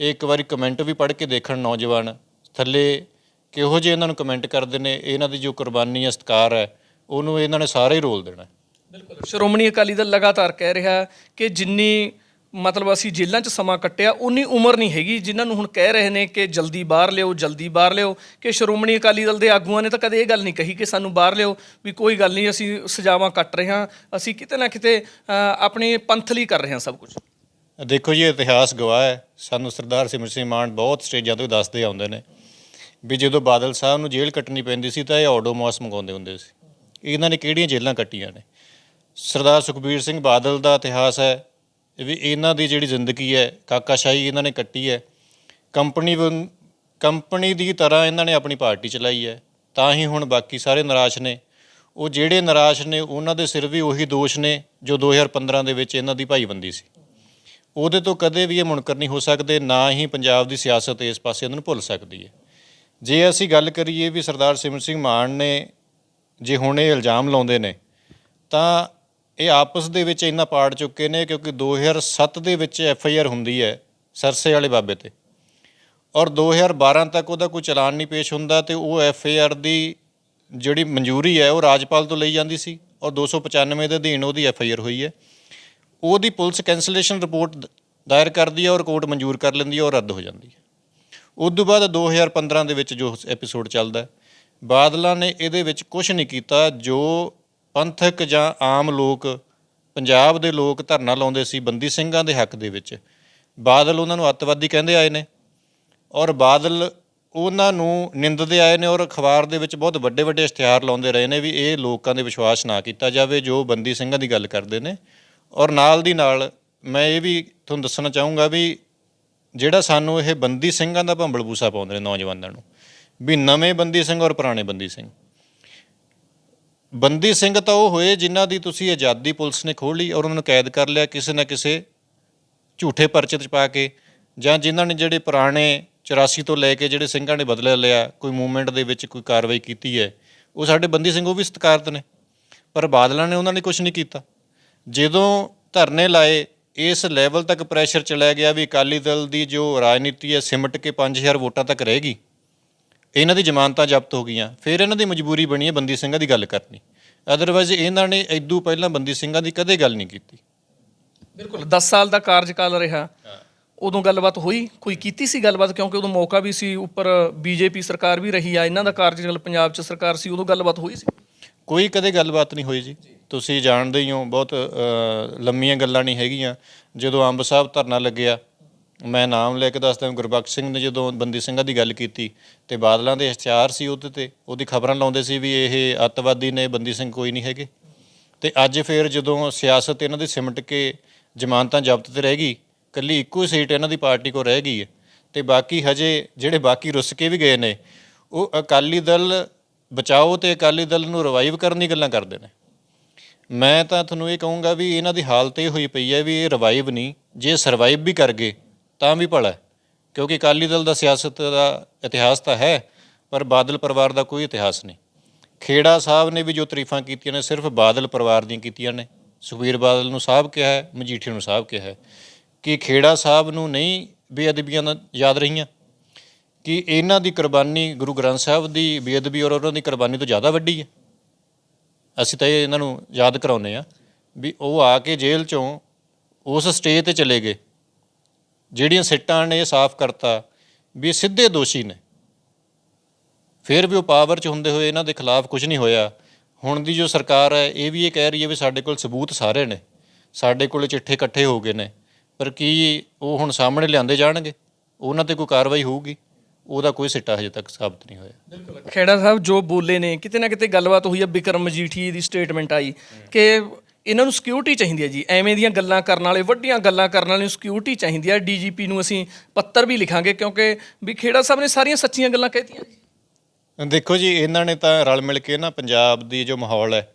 S1: ਇਹ ਇੱਕ ਵਾਰੀ ਕਮੈਂਟ ਵੀ ਪੜ੍ਹ ਕੇ ਦੇਖਣ ਨੌਜਵਾਨ। ਥੱਲੇ ਕਿਹੋ ਜਿਹੇ ਇਹਨਾਂ ਨੂੰ ਕਮੈਂਟ ਕਰਦੇ ਨੇ, ਇਹਨਾਂ ਦੀ ਜੋ ਕੁਰਬਾਨੀ ਹੈ ਸਤਿਕਾਰ ਹੈ, ਉਹਨੂੰ ਇਹਨਾਂ ਨੇ ਸਾਰੇ ਹੀ ਰੋਲ ਦੇਣਾ ਹੈ।
S2: ਬਿਲਕੁਲ। ਸ਼੍ਰੋਮਣੀ ਅਕਾਲੀ ਦਲ ਲਗਾਤਾਰ ਕਹਿ ਰਿਹਾ ਕਿ ਜਿੰਨੀ ਮਤਲਬ ਅਸੀਂ ਜੇਲ੍ਹਾਂ 'ਚ ਸਮਾਂ ਕੱਟਿਆ ਉਨੀ ਉਮਰ ਨਹੀਂ ਹੈਗੀ ਜਿਨ੍ਹਾਂ ਨੂੰ ਹੁਣ ਕਹਿ ਰਹੇ ਨੇ ਕਿ ਜਲਦੀ ਬਾਹਰ ਲਿਓ ਜਲਦੀ ਬਾਹਰ ਲਿਓ ਕਿ ਸ਼੍ਰੋਮਣੀ ਅਕਾਲੀ ਦਲ ਦੇ ਆਗੂਆਂ ਨੇ ਤਾਂ ਕਦੇ ਇਹ ਗੱਲ ਨਹੀਂ ਕਹੀ ਕਿ ਸਾਨੂੰ ਬਾਹਰ ਲਿਓ ਵੀ ਕੋਈ ਗੱਲ ਨਹੀਂ ਅਸੀਂ ਸਜ਼ਾਵਾਂ ਕੱਟ ਰਹੇ ਹਾਂ ਅਸੀਂ ਕਿਤੇ ਨਾ ਕਿਤੇ ਅ, ਆਪਣੇ ਪੰਥ ਕਰ ਰਹੇ ਹਾਂ ਸਭ ਕੁਝ।
S1: ਦੇਖੋ ਜੀ ਇਤਿਹਾਸ ਗਵਾਹ ਹੈ। ਸਾਨੂੰ ਸਰਦਾਰ ਸਿਮਰਨ ਸਿੰਘ ਮਾਨ ਬਹੁਤ ਸਟੇਜਾਂ ਤੋਂ ਦੱਸਦੇ ਆਉਂਦੇ ਨੇ ਵੀ ਜਦੋਂ ਬਾਦਲ ਸਾਹਿਬ ਨੂੰ ਜੇਲ੍ਹ ਕੱਟਣੀ ਪੈਂਦੀ ਸੀ ਤਾਂ ਇਹ ਆਡੋਮੋਸ ਮੰਗਾਉਂਦੇ ਹੁੰਦੇ ਸੀ। ਇਹਨਾਂ ਨੇ ਕਿਹੜੀਆਂ ਜੇਲ੍ਹਾਂ ਕੱਟੀਆਂ ਨੇ? ਸਰਦਾਰ ਸੁਖਬੀਰ ਸਿੰਘ ਬਾਦਲ ਦਾ ਇਤਿਹਾਸ ਹੈ। ਵੀ ਇਹਨਾਂ ਦੀ ਜਿਹੜੀ ਜ਼ਿੰਦਗੀ ਹੈ ਕਾਕਾਸ਼ਾਹੀ ਇਹਨਾਂ ਨੇ ਕੱਟੀ ਹੈ। ਕੰਪਨੀ ਵਾਂਗ- ਕੰਪਨੀ ਦੀ ਤਰ੍ਹਾਂ ਇਹਨਾਂ ਨੇ ਆਪਣੀ ਪਾਰਟੀ ਚਲਾਈ ਹੈ। ਤਾਂ ਹੀ ਹੁਣ ਬਾਕੀ ਸਾਰੇ ਨਿਰਾਸ਼ ਨੇ। ਉਹ ਜਿਹੜੇ ਨਿਰਾਸ਼ ਨੇ, ਉਹਨਾਂ ਦੇ ਸਿਰ ਵੀ ਉਹੀ ਦੋਸ਼ ਨੇ, ਜੋ 2015 ਦੇ ਵਿੱਚ ਇਹਨਾਂ ਦੀ ਭਾਈਬੰਦੀ ਸੀ। ਉਹਦੇ ਤੋਂ ਕਦੇ ਵੀ ਇਹ ਮੁਨਕਰ ਨਹੀਂ ਹੋ ਸਕਦੇ, ਨਾ ਹੀ ਪੰਜਾਬ ਦੀ ਸਿਆਸਤ ਇਸ ਪਾਸੇ ਇਹਨਾਂ ਨੂੰ ਭੁੱਲ ਸਕਦੀ ਹੈ। ਜੇ ਅਸੀਂ ਗੱਲ ਕਰੀਏ ਵੀ ਸਰਦਾਰ ਸਿਮਰ ਸਿੰਘ ਮਾਨ ਨੇ, ਜੇ ਹੁਣ ਇਹ ਇਲਜ਼ਾਮ ਲਾਉਂਦੇ ਨੇ, ਤਾਂ ਇਹ ਆਪਸ ਦੇ ਵਿੱਚ ਇੰਨਾ ਪਾੜ ਚੁੱਕੇ ਨੇ ਕਿਉਂਕਿ 2007 ਦੇ ਵਿੱਚ ਐਫ ਆਈ ਆਰ ਹੁੰਦੀ ਹੈ ਸਰਸੇ ਵਾਲੇ ਬਾਬੇ ਤੇ। ਔਰ 2012 ਤੱਕ ਉਹਦਾ ਕੋਈ ਚਲਾਨ ਨਹੀਂ ਪੇਸ਼ ਹੁੰਦਾ ਤੇ ਉਹ ਐਫ ਆਈ ਆਰ ਦੀ ਜਿਹੜੀ ਮਨਜ਼ੂਰੀ ਹੈ ਉਹ ਰਾਜਪਾਲ ਤੋਂ ਲਈ ਜਾਂਦੀ ਸੀ ਔਰ 295 ਦੇ ਅਧੀਨ ਉਹਦੀ ਐਫ ਆਈ ਆਰ ਹੋਈ ਹੈ। ਉਹਦੀ ਪੁਲਿਸ ਕੈਂਸਲੇਸ਼ਨ ਰਿਪੋਰਟ ਦਾਇਰ ਕਰਦੀ ਹੈ ਔਰ ਕੋਰਟ ਮਨਜ਼ੂਰ ਕਰ ਲੈਂਦੀ ਹੈ ਔਰ ਰੱਦ ਹੋ ਜਾਂਦੀ ਹੈ। ਉਸ ਤੋਂ ਬਾਅਦ 2015 ਦੇ ਵਿੱਚ ਜੋ ਐਪੀਸੋਡ ਚੱਲਦਾ ਹੈ, ਬਾਦਲਾਂ ਨੇ ਇਹਦੇ ਵਿੱਚ ਕੁਝ ਨਹੀਂ ਕੀਤਾ ਜੋ ਪੰਥਕ ਜਾਂ ਆਮ ਲੋਕ, ਪੰਜਾਬ ਦੇ ਲੋਕ ਧਰਨਾ ਲਾਉਂਦੇ ਸੀ ਬੰਦੀ ਸਿੰਘਾਂ ਦੇ ਹੱਕ ਦੇ ਵਿੱਚ। ਬਾਦਲ ਉਹਨਾਂ ਨੂੰ ਅੱਤਵਾਦੀ ਕਹਿੰਦੇ ਆਏ ਨੇ ਔਰ ਬਾਦਲ ਉਹਨਾਂ ਨੂੰ ਨਿੰਦਦੇ ਆਏ ਨੇ ਔਰ ਅਖਬਾਰ ਦੇ ਵਿੱਚ ਬਹੁਤ ਵੱਡੇ ਵੱਡੇ ਇਸ਼ਤਿਹਾਰ ਲਾਉਂਦੇ ਰਹੇ ਨੇ ਵੀ ਇਹ ਲੋਕਾਂ ਦੇ ਵਿਸ਼ਵਾਸ ਨਾ ਕੀਤਾ ਜਾਵੇ ਜੋ ਬੰਦੀ ਸਿੰਘਾਂ ਦੀ ਗੱਲ ਕਰਦੇ ਨੇ। ਔਰ ਨਾਲ ਦੀ ਨਾਲ ਮੈਂ ਇਹ ਵੀ ਤੁਹਾਨੂੰ ਦੱਸਣਾ ਚਾਹੂੰਗਾ ਵੀ ਜਿਹੜਾ ਸਾਨੂੰ ਇਹ ਬੰਦੀ ਸਿੰਘਾਂ ਦਾ ਭੰਬਲ ਬੂਸਾ ਪਾਉਂਦੇ ਨੇ ਨੌਜਵਾਨਾਂ ਨੂੰ, ਵੀ ਨਵੇਂ ਬੰਦੀ ਸਿੰਘ ਔਰ ਪੁਰਾਣੇ ਬੰਦੀ ਸਿੰਘ। ਬੰਦੀ ਸਿੰਘ ਤਾਂ ਉਹ ਹੋਏ ਜਿਨ੍ਹਾਂ ਦੀ ਤੁਸੀਂ ਆਜ਼ਾਦੀ ਪੁਲਿਸ ਨੇ ਖੋਹ ਲਈ ਔਰ ਉਹਨਾਂ ਨੂੰ ਕੈਦ ਕਰ ਲਿਆ ਕਿਸੇ ਨਾ ਕਿਸੇ ਝੂਠੇ ਪਰਚੇ 'ਚ ਪਾ ਕੇ ਜਾਂ ਜਿਨ੍ਹਾਂ ਨੇ ਜਿਹੜੇ ਪੁਰਾਣੇ 84 ਤੋਂ ਲੈ ਕੇ ਜਿਹੜੇ ਸਿੰਘਾਂ ਨੇ ਬਦਲਾ ਲਿਆ, ਕੋਈ ਮੂਵਮੈਂਟ ਦੇ ਵਿੱਚ ਕੋਈ ਕਾਰਵਾਈ ਕੀਤੀ ਹੈ, ਉਹ ਸਾਡੇ ਬੰਦੀ ਸਿੰਘ ਉਹ ਵੀ ਸਤਿਕਾਰਤ ਨੇ, ਪਰ ਬਾਦਲਾਂ ਨੇ ਉਹਨਾਂ ਨੇ ਕੁਝ ਨਹੀਂ ਕੀਤਾ। ਜਦੋਂ ਧਰਨੇ ਲਾਏ, ਇਸ ਲੈਵਲ ਤੱਕ ਪ੍ਰੈਸ਼ਰ ਚਲਾ ਗਿਆ ਵੀ ਅਕਾਲੀ ਦਲ ਦੀ ਜੋ ਰਾਜਨੀਤੀ ਹੈ, ਸਿਮਟ ਕੇ 5000 ਵੋਟਾਂ ਤੱਕ ਰਹੇਗੀ ਇਹਨਾਂ ਦੀ ਜ਼ਮਾਨਤਾਂ ਜ਼ਬਤ ਹੋ ਗਈਆਂ। ਫਿਰ ਇਹਨਾਂ ਦੀ ਮਜਬੂਰੀ ਬਣੀ ਹੈ ਬੰਦੀ ਸਿੰਘਾਂ ਦੀ ਗੱਲ ਕਰਨੀ। ਅਦਰਵਾਇਜ਼ ਇਹਨਾਂ ਨੇ ਇਦੋਂ ਪਹਿਲਾਂ ਬੰਦੀ ਸਿੰਘਾਂ ਦੀ ਕਦੇ ਗੱਲ ਨਹੀਂ ਕੀਤੀ।
S2: ਬਿਲਕੁਲ 10 ਸਾਲ ਦਾ ਕਾਰਜਕਾਲ ਰਿਹਾ। ਉਦੋਂ ਗੱਲਬਾਤ ਹੋਈ ਕੋਈ ਕੀਤੀ ਸੀ ਗੱਲਬਾਤ? ਕਿਉਂਕਿ ਉਦੋਂ ਮੌਕਾ ਵੀ ਸੀ ਉੱਪਰ ਬੀਜੇਪੀ ਸਰਕਾਰ ਵੀ ਰਹੀ ਆ ਇਹਨਾਂ ਦਾ ਕਾਰਜਕਾਲ ਪੰਜਾਬ 'ਚ ਸਰਕਾਰ ਸੀ ਉਦੋਂ ਗੱਲਬਾਤ ਹੋਈ ਸੀ?
S1: ਕੋਈ ਕਦੇ ਗੱਲਬਾਤ ਨਹੀਂ ਹੋਈ ਜੀ। ਤੁਸੀਂ ਜਾਣਦੇ ਹੀ ਹੋ ਬਹੁਤ ਲੰਮੀਆਂ ਗੱਲਾਂ ਨਹੀਂ ਹੈਗੀਆਂ। ਜਦੋਂ ਅੰਬ ਸਾਹਿਬ ਧਰਨਾ ਲੱਗਿਆ ਮੈਂ ਨਾਮ ਲੈ ਕੇ ਦੱਸਦਾ ਗੁਰਬਖਸ਼ ਸਿੰਘ ਨੇ ਜਦੋਂ ਬੰਦੀ ਸਿੰਘਾਂ ਦੀ ਗੱਲ ਕੀਤੀ ਤੇ ਬਾਦਲਾਂ ਦੇ ਇਸ਼ਤਿਹਾਰ ਸੀ ਉਹਦੇ ਤੇ, ਉਹਦੀ ਖਬਰਾਂ ਲਾਉਂਦੇ ਸੀ ਵੀ ਇਹ ਅੱਤਵਾਦੀ ਨੇ ਬੰਦੀ ਸਿੰਘ ਕੋਈ ਨਹੀਂ ਹੈਗੇ। ਤੇ ਅੱਜ ਫੇਰ ਜਦੋਂ ਸਿਆਸਤ ਇਹਨਾਂ ਦੀ ਸਿਮਟ ਕੇ ਜ਼ਮਾਨਤਾਂ ਜ਼ਬਤ ਤੇ ਰਹਿ ਗਈ, ਕੱਲੀ ਇੱਕੋ ਹੀ ਸੀਟ ਇਹਨਾਂ ਦੀ ਪਾਰਟੀ ਕੋ ਰਹਿ ਗਈ ਹੈ, ਤੇ ਬਾਕੀ ਹਜੇ ਜਿਹੜੇ ਬਾਕੀ ਰੁੱਸ ਕੇ ਵੀ ਗਏ ਨੇ, ਉਹ ਅਕਾਲੀ ਦਲ ਬਚਾਓ ਤੇ ਅਕਾਲੀ ਦਲ ਨੂੰ ਰਿਵਾਈਵ ਕਰਨ ਦੀ ਗੱਲਾਂ ਕਰਦੇ ਨੇ। ਮੈਂ ਤਾਂ ਤੁਹਾਨੂੰ ਇਹ ਕਹੂੰਗਾ ਵੀ ਇਹਨਾਂ ਦੀ ਹਾਲਤ ਇਹ ਹੋਈ ਪਈ ਹੈ ਵੀ ਇਹ ਰਿਵਾਈਵ ਨਹੀਂ, ਜੇ ਸਰਵਾਈਵ ਵੀ ਕਰ ਗਏ ਤਾਂ ਵੀ ਭਲਾ ਕਿਉਂਕਿ ਅਕਾਲੀ ਦਲ ਦਾ ਸਿਆਸਤ ਦਾ ਇਤਿਹਾਸ ਤਾਂ ਹੈ, ਪਰ ਬਾਦਲ ਪਰਿਵਾਰ ਦਾ ਕੋਈ ਇਤਿਹਾਸ ਨਹੀਂ। ਖੇੜਾ ਸਾਹਿਬ ਨੇ ਵੀ ਜੋ ਤਾਰੀਫਾਂ ਕੀਤੀਆਂ ਨੇ, ਸਿਰਫ ਬਾਦਲ ਪਰਿਵਾਰ ਦੀਆਂ ਕੀਤੀਆਂ ਨੇ। ਸੁਖਬੀਰ ਬਾਦਲ ਨੂੰ ਸਾਹਿਬ ਕਿਹਾ ਹੈ ਮਜੀਠੀ ਨੂੰ ਸਾਹਿਬ ਕਿਹਾ ਹੈ, ਕਿ ਖੇੜਾ ਸਾਹਿਬ ਨੂੰ ਨਹੀਂ ਬੇਅਦਬੀਆਂ ਦਾ ਯਾਦ ਰਹੀਆਂ, ਕਿ ਇਹਨਾਂ ਦੀ ਕੁਰਬਾਨੀ ਗੁਰੂ ਗ੍ਰੰਥ ਸਾਹਿਬ ਦੀ ਬੇਅਦਬੀ ਔਰ ਉਹਨਾਂ ਦੀ ਕੁਰਬਾਨੀ ਤੋਂ ਜ਼ਿਆਦਾ ਵੱਡੀ ਹੈ। ਅਸੀਂ ਤਾਂ ਇਹਨਾਂ ਨੂੰ ਯਾਦ ਕਰਾਉਂਦੇ ਆ ਵੀ ਉਹ ਆ ਕੇ ਜੇਲ੍ਹ ਚੋਂ ਉਸ ਸਟੇਜ ਤੇ ਚਲੇ ਗਏ ਜਿਹੜੀਆਂ ਸਿੱਟਾਂ ਨੇ ਇਹ ਸਾਫ਼ ਕਰਤਾ ਵੀ ਸਿੱਧੇ ਦੋਸ਼ੀ ਨੇ। ਫਿਰ ਵੀ ਉਹ ਪਾਵਰ 'ਚ ਹੁੰਦੇ ਹੋਏ ਇਹਨਾਂ ਦੇ ਖਿਲਾਫ ਕੁਝ ਨਹੀਂ ਹੋਇਆ। ਹੁਣ ਦੀ ਜੋ ਸਰਕਾਰ ਹੈ, ਇਹ ਵੀ ਇਹ ਕਹਿ ਰਹੀ ਹੈ ਵੀ ਸਾਡੇ ਕੋਲ ਸਬੂਤ ਸਾਰੇ ਨੇ। ਸਾਡੇ ਕੋਲ ਚਿੱਠੇ ਇਕੱਠੇ ਹੋ ਗਏ ਨੇ। ਪਰ ਕੀ ਉਹ ਹੁਣ ਸਾਹਮਣੇ ਲਿਆਂਦੇ ਜਾਣਗੇ? ਉਹਨਾਂ ਤੇ ਕੋਈ ਕਾਰਵਾਈ ਹੋਊਗੀ? ਉਹਦਾ ਕੋਈ ਸਿੱਟਾ ਹਜੇ ਤੱਕ ਸਾਬਤ ਨਹੀਂ ਹੋਇਆ।
S2: ਬਿਲਕੁਲ ਖੇੜਾ ਸਾਹਿਬ ਜੋ ਬੋਲੇ ਨੇ, ਕਿਤੇ ਨਾ ਕਿਤੇ ਗੱਲਬਾਤ ਹੋਈ ਹੈ ਬਿਕਰਮ ਮਜੀਠੀ ਦੀ ਸਟੇਟਮੈਂਟ ਆਈ ਕਿ ਇਹਨਾਂ ਨੂੰ ਸਿਕਿਉਰਿਟੀ ਚਾਹੀਦੀ ਹੈ ਜੀ। ਐਵੇਂ ਦੀਆਂ ਗੱਲਾਂ ਕਰਨ ਵਾਲੇ, ਵੱਡੀਆਂ ਗੱਲਾਂ ਕਰਨ ਵਾਲੇ ਨੂੰ ਸਿਕਿਉਰਿਟੀ ਚਾਹੀਦੀ ਹੈ। ਡੀਜੀਪੀ ਨੂੰ ਅਸੀਂ ਪੱਤਰ ਵੀ ਲਿਖਾਂਗੇ ਕਿਉਂਕਿ ਵੀ ਖੇੜਾ ਸਾਹਿਬ ਨੇ ਸਾਰੀਆਂ ਸੱਚੀਆਂ ਗੱਲਾਂ ਕਹਿਤੀਆਂ ਜੀ।
S1: ਦੇਖੋ ਜੀ, ਇਹਨਾਂ ਨੇ ਤਾਂ ਰਲ ਮਿਲ ਕੇ ਨਾ ਪੰਜਾਬ ਦੀ ਜੋ ਮਾਹੌਲ ਹੈ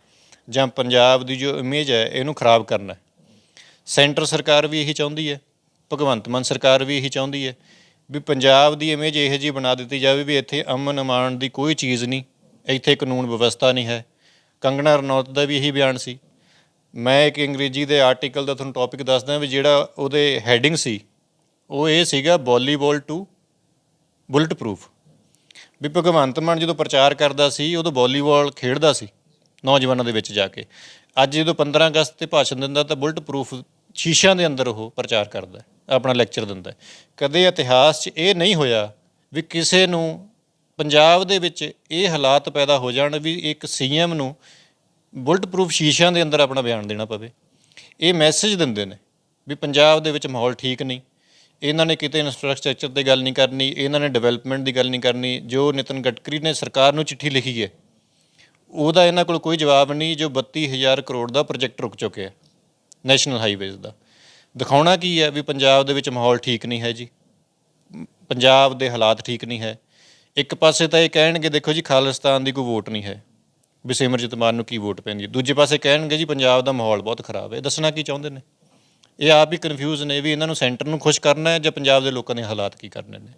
S1: ਜਾਂ ਪੰਜਾਬ ਦੀ ਜੋ ਇਮੇਜ ਹੈ, ਇਹਨੂੰ ਖਰਾਬ ਕਰਨਾ ਸੈਂਟਰ ਸਰਕਾਰ ਵੀ ਇਹੀ ਚਾਹੁੰਦੀ ਹੈ, ਭਗਵੰਤ ਮਾਨ ਸਰਕਾਰ ਵੀ ਇਹੀ ਚਾਹੁੰਦੀ ਹੈ ਵੀ ਪੰਜਾਬ ਦੀ ਇਮੇਜ ਇਹੋ ਜਿਹੀ ਬਣਾ ਦਿੱਤੀ ਜਾਵੇ ਵੀ ਇੱਥੇ ਅਮਨ ਅਮਾਨ ਦੀ ਕੋਈ ਚੀਜ਼ ਨਹੀਂ, ਇੱਥੇ ਕਾਨੂੰਨ ਵਿਵਸਥਾ ਨਹੀਂ ਹੈ। ਕੰਗਣਾ ਰਣੌਤ ਦਾ ਵੀ ਇਹੀ ਬਿਆਨ ਸੀ। ਮੈਂ ਇੱਕ ਅੰਗਰੇਜ਼ੀ ਦੇ ਆਰਟੀਕਲ ਦਾ ਤੁਹਾਨੂੰ ਟੌਪਿਕ ਦੱਸਦਾ ਵੀ ਜਿਹੜਾ ਉਹਦੇ ਹੈਡਿੰਗ ਸੀ, ਉਹ ਇਹ ਸੀਗਾ ਵਾਲੀਬਾਲ ਟੂ ਬੁਲਟ ਪ੍ਰੂਫ ਵੀ ਭਗਵੰਤ ਮਾਨ ਜਦੋਂ ਪ੍ਰਚਾਰ ਕਰਦਾ ਸੀ, ਉਦੋਂ ਵਾਲੀਬਾਲ ਖੇਡਦਾ ਸੀ ਨੌਜਵਾਨਾਂ ਦੇ ਵਿੱਚ ਜਾ ਕੇ। ਅੱਜ ਜਦੋਂ 15 ਅਗਸਤ ਤੇ ਭਾਸ਼ਣ ਦਿੰਦਾ ਤਾਂ ਬੁਲਟ ਪ੍ਰੂਫ ਸ਼ੀਸ਼ਿਆਂ ਦੇ ਅੰਦਰ ਉਹ ਪ੍ਰਚਾਰ ਕਰਦਾ, ਆਪਣਾ ਲੈਕਚਰ ਦਿੰਦਾ। ਕਦੇ ਇਤਿਹਾਸ 'ਚ ਇਹ ਨਹੀਂ ਹੋਇਆ ਵੀ ਕਿਸੇ ਨੂੰ ਪੰਜਾਬ ਦੇ ਵਿੱਚ ਇਹ ਹਾਲਾਤ ਪੈਦਾ ਹੋ ਜਾਣ ਵੀ ਇੱਕ ਸੀਐਮ ਨੂੰ ਬੁਲਟ ਪ੍ਰੂਫ ਸ਼ੀਸ਼ਿਆਂ ਦੇ ਅੰਦਰ ਆਪਣਾ ਬਿਆਨ ਦੇਣਾ ਪਵੇ। ਇਹ ਮੈਸੇਜ ਦਿੰਦੇ ਨੇ ਵੀ ਪੰਜਾਬ ਦੇ ਵਿੱਚ ਮਾਹੌਲ ਠੀਕ ਨਹੀਂ। ਇਹਨਾਂ ਨੇ ਕਿਤੇ ਇਨਫਰਾਸਟ੍ਰਕਚਰ ਤੇ ਗੱਲ ਨਹੀਂ ਕਰਨੀ, ਇਹਨਾਂ ਨੇ ਡਿਵੈਲਪਮੈਂਟ ਦੀ ਗੱਲ ਨਹੀਂ ਕਰਨੀ। ਜੋ ਨਿਤਨ ਗਡਕਰੀ ਨੇ ਸਰਕਾਰ ਨੂੰ ਚਿੱਠੀ ਲਿਖੀ ਹੈ, ਉਹਦਾ ਇਹਨਾਂ ਕੋਲ ਕੋਈ ਜਵਾਬ ਨਹੀਂ, ਜੋ 32000 ਕਰੋੜ ਦਾ ਪ੍ਰੋਜੈਕਟ ਰੁਕ ਚੁੱਕਿਆ ਨੈਸ਼ਨਲ ਹਾਈਵੇਜ਼ ਦਾ। ਦਿਖਾਉਣਾ ਕੀ ਹੈ ਵੀ ਪੰਜਾਬ ਦੇ ਵਿੱਚ ਮਾਹੌਲ ਠੀਕ ਨਹੀਂ ਹੈ ਜੀ। ਪੰਜਾਬ ਦੇ ਹਾਲਾਤ ਠੀਕ ਨਹੀਂ ਹੈ। ਇੱਕ ਪਾਸੇ ਤਾਂ ਇਹ ਕਹਿਣਗੇ, ਦੇਖੋ ਜੀ, ਖਾਲਿਸਤਾਨ ਦੀ ਕੋਈ ਵੋਟ ਨਹੀਂ ਹੈ। ਵੀ ਸਿਮਰਜੀਤ ਮਾਨ ਨੂੰ ਕੀ ਵੋਟ ਪੈਂਦੀ ਹੈ? ਦੂਜੇ ਪਾਸੇ ਕਹਿਣਗੇ ਜੀ ਪੰਜਾਬ ਦਾ ਮਾਹੌਲ ਬਹੁਤ ਖਰਾਬ ਹੈ। ਦੱਸਣਾ ਕੀ ਚਾਹੁੰਦੇ ਨੇ? ਇਹ ਆਪ ਹੀ ਕਨਫਿਊਜ਼ ਨੇ ਵੀ ਇਹਨਾਂ ਨੂੰ ਸੈਂਟਰ ਨੂੰ ਖੁਸ਼ ਕਰਨਾ ਹੈ ਜਾਂ ਪੰਜਾਬ ਦੇ ਲੋਕਾਂ ਦੇ ਹਾਲਾਤ ਕੀ ਕਰਨੇ ਨੇ?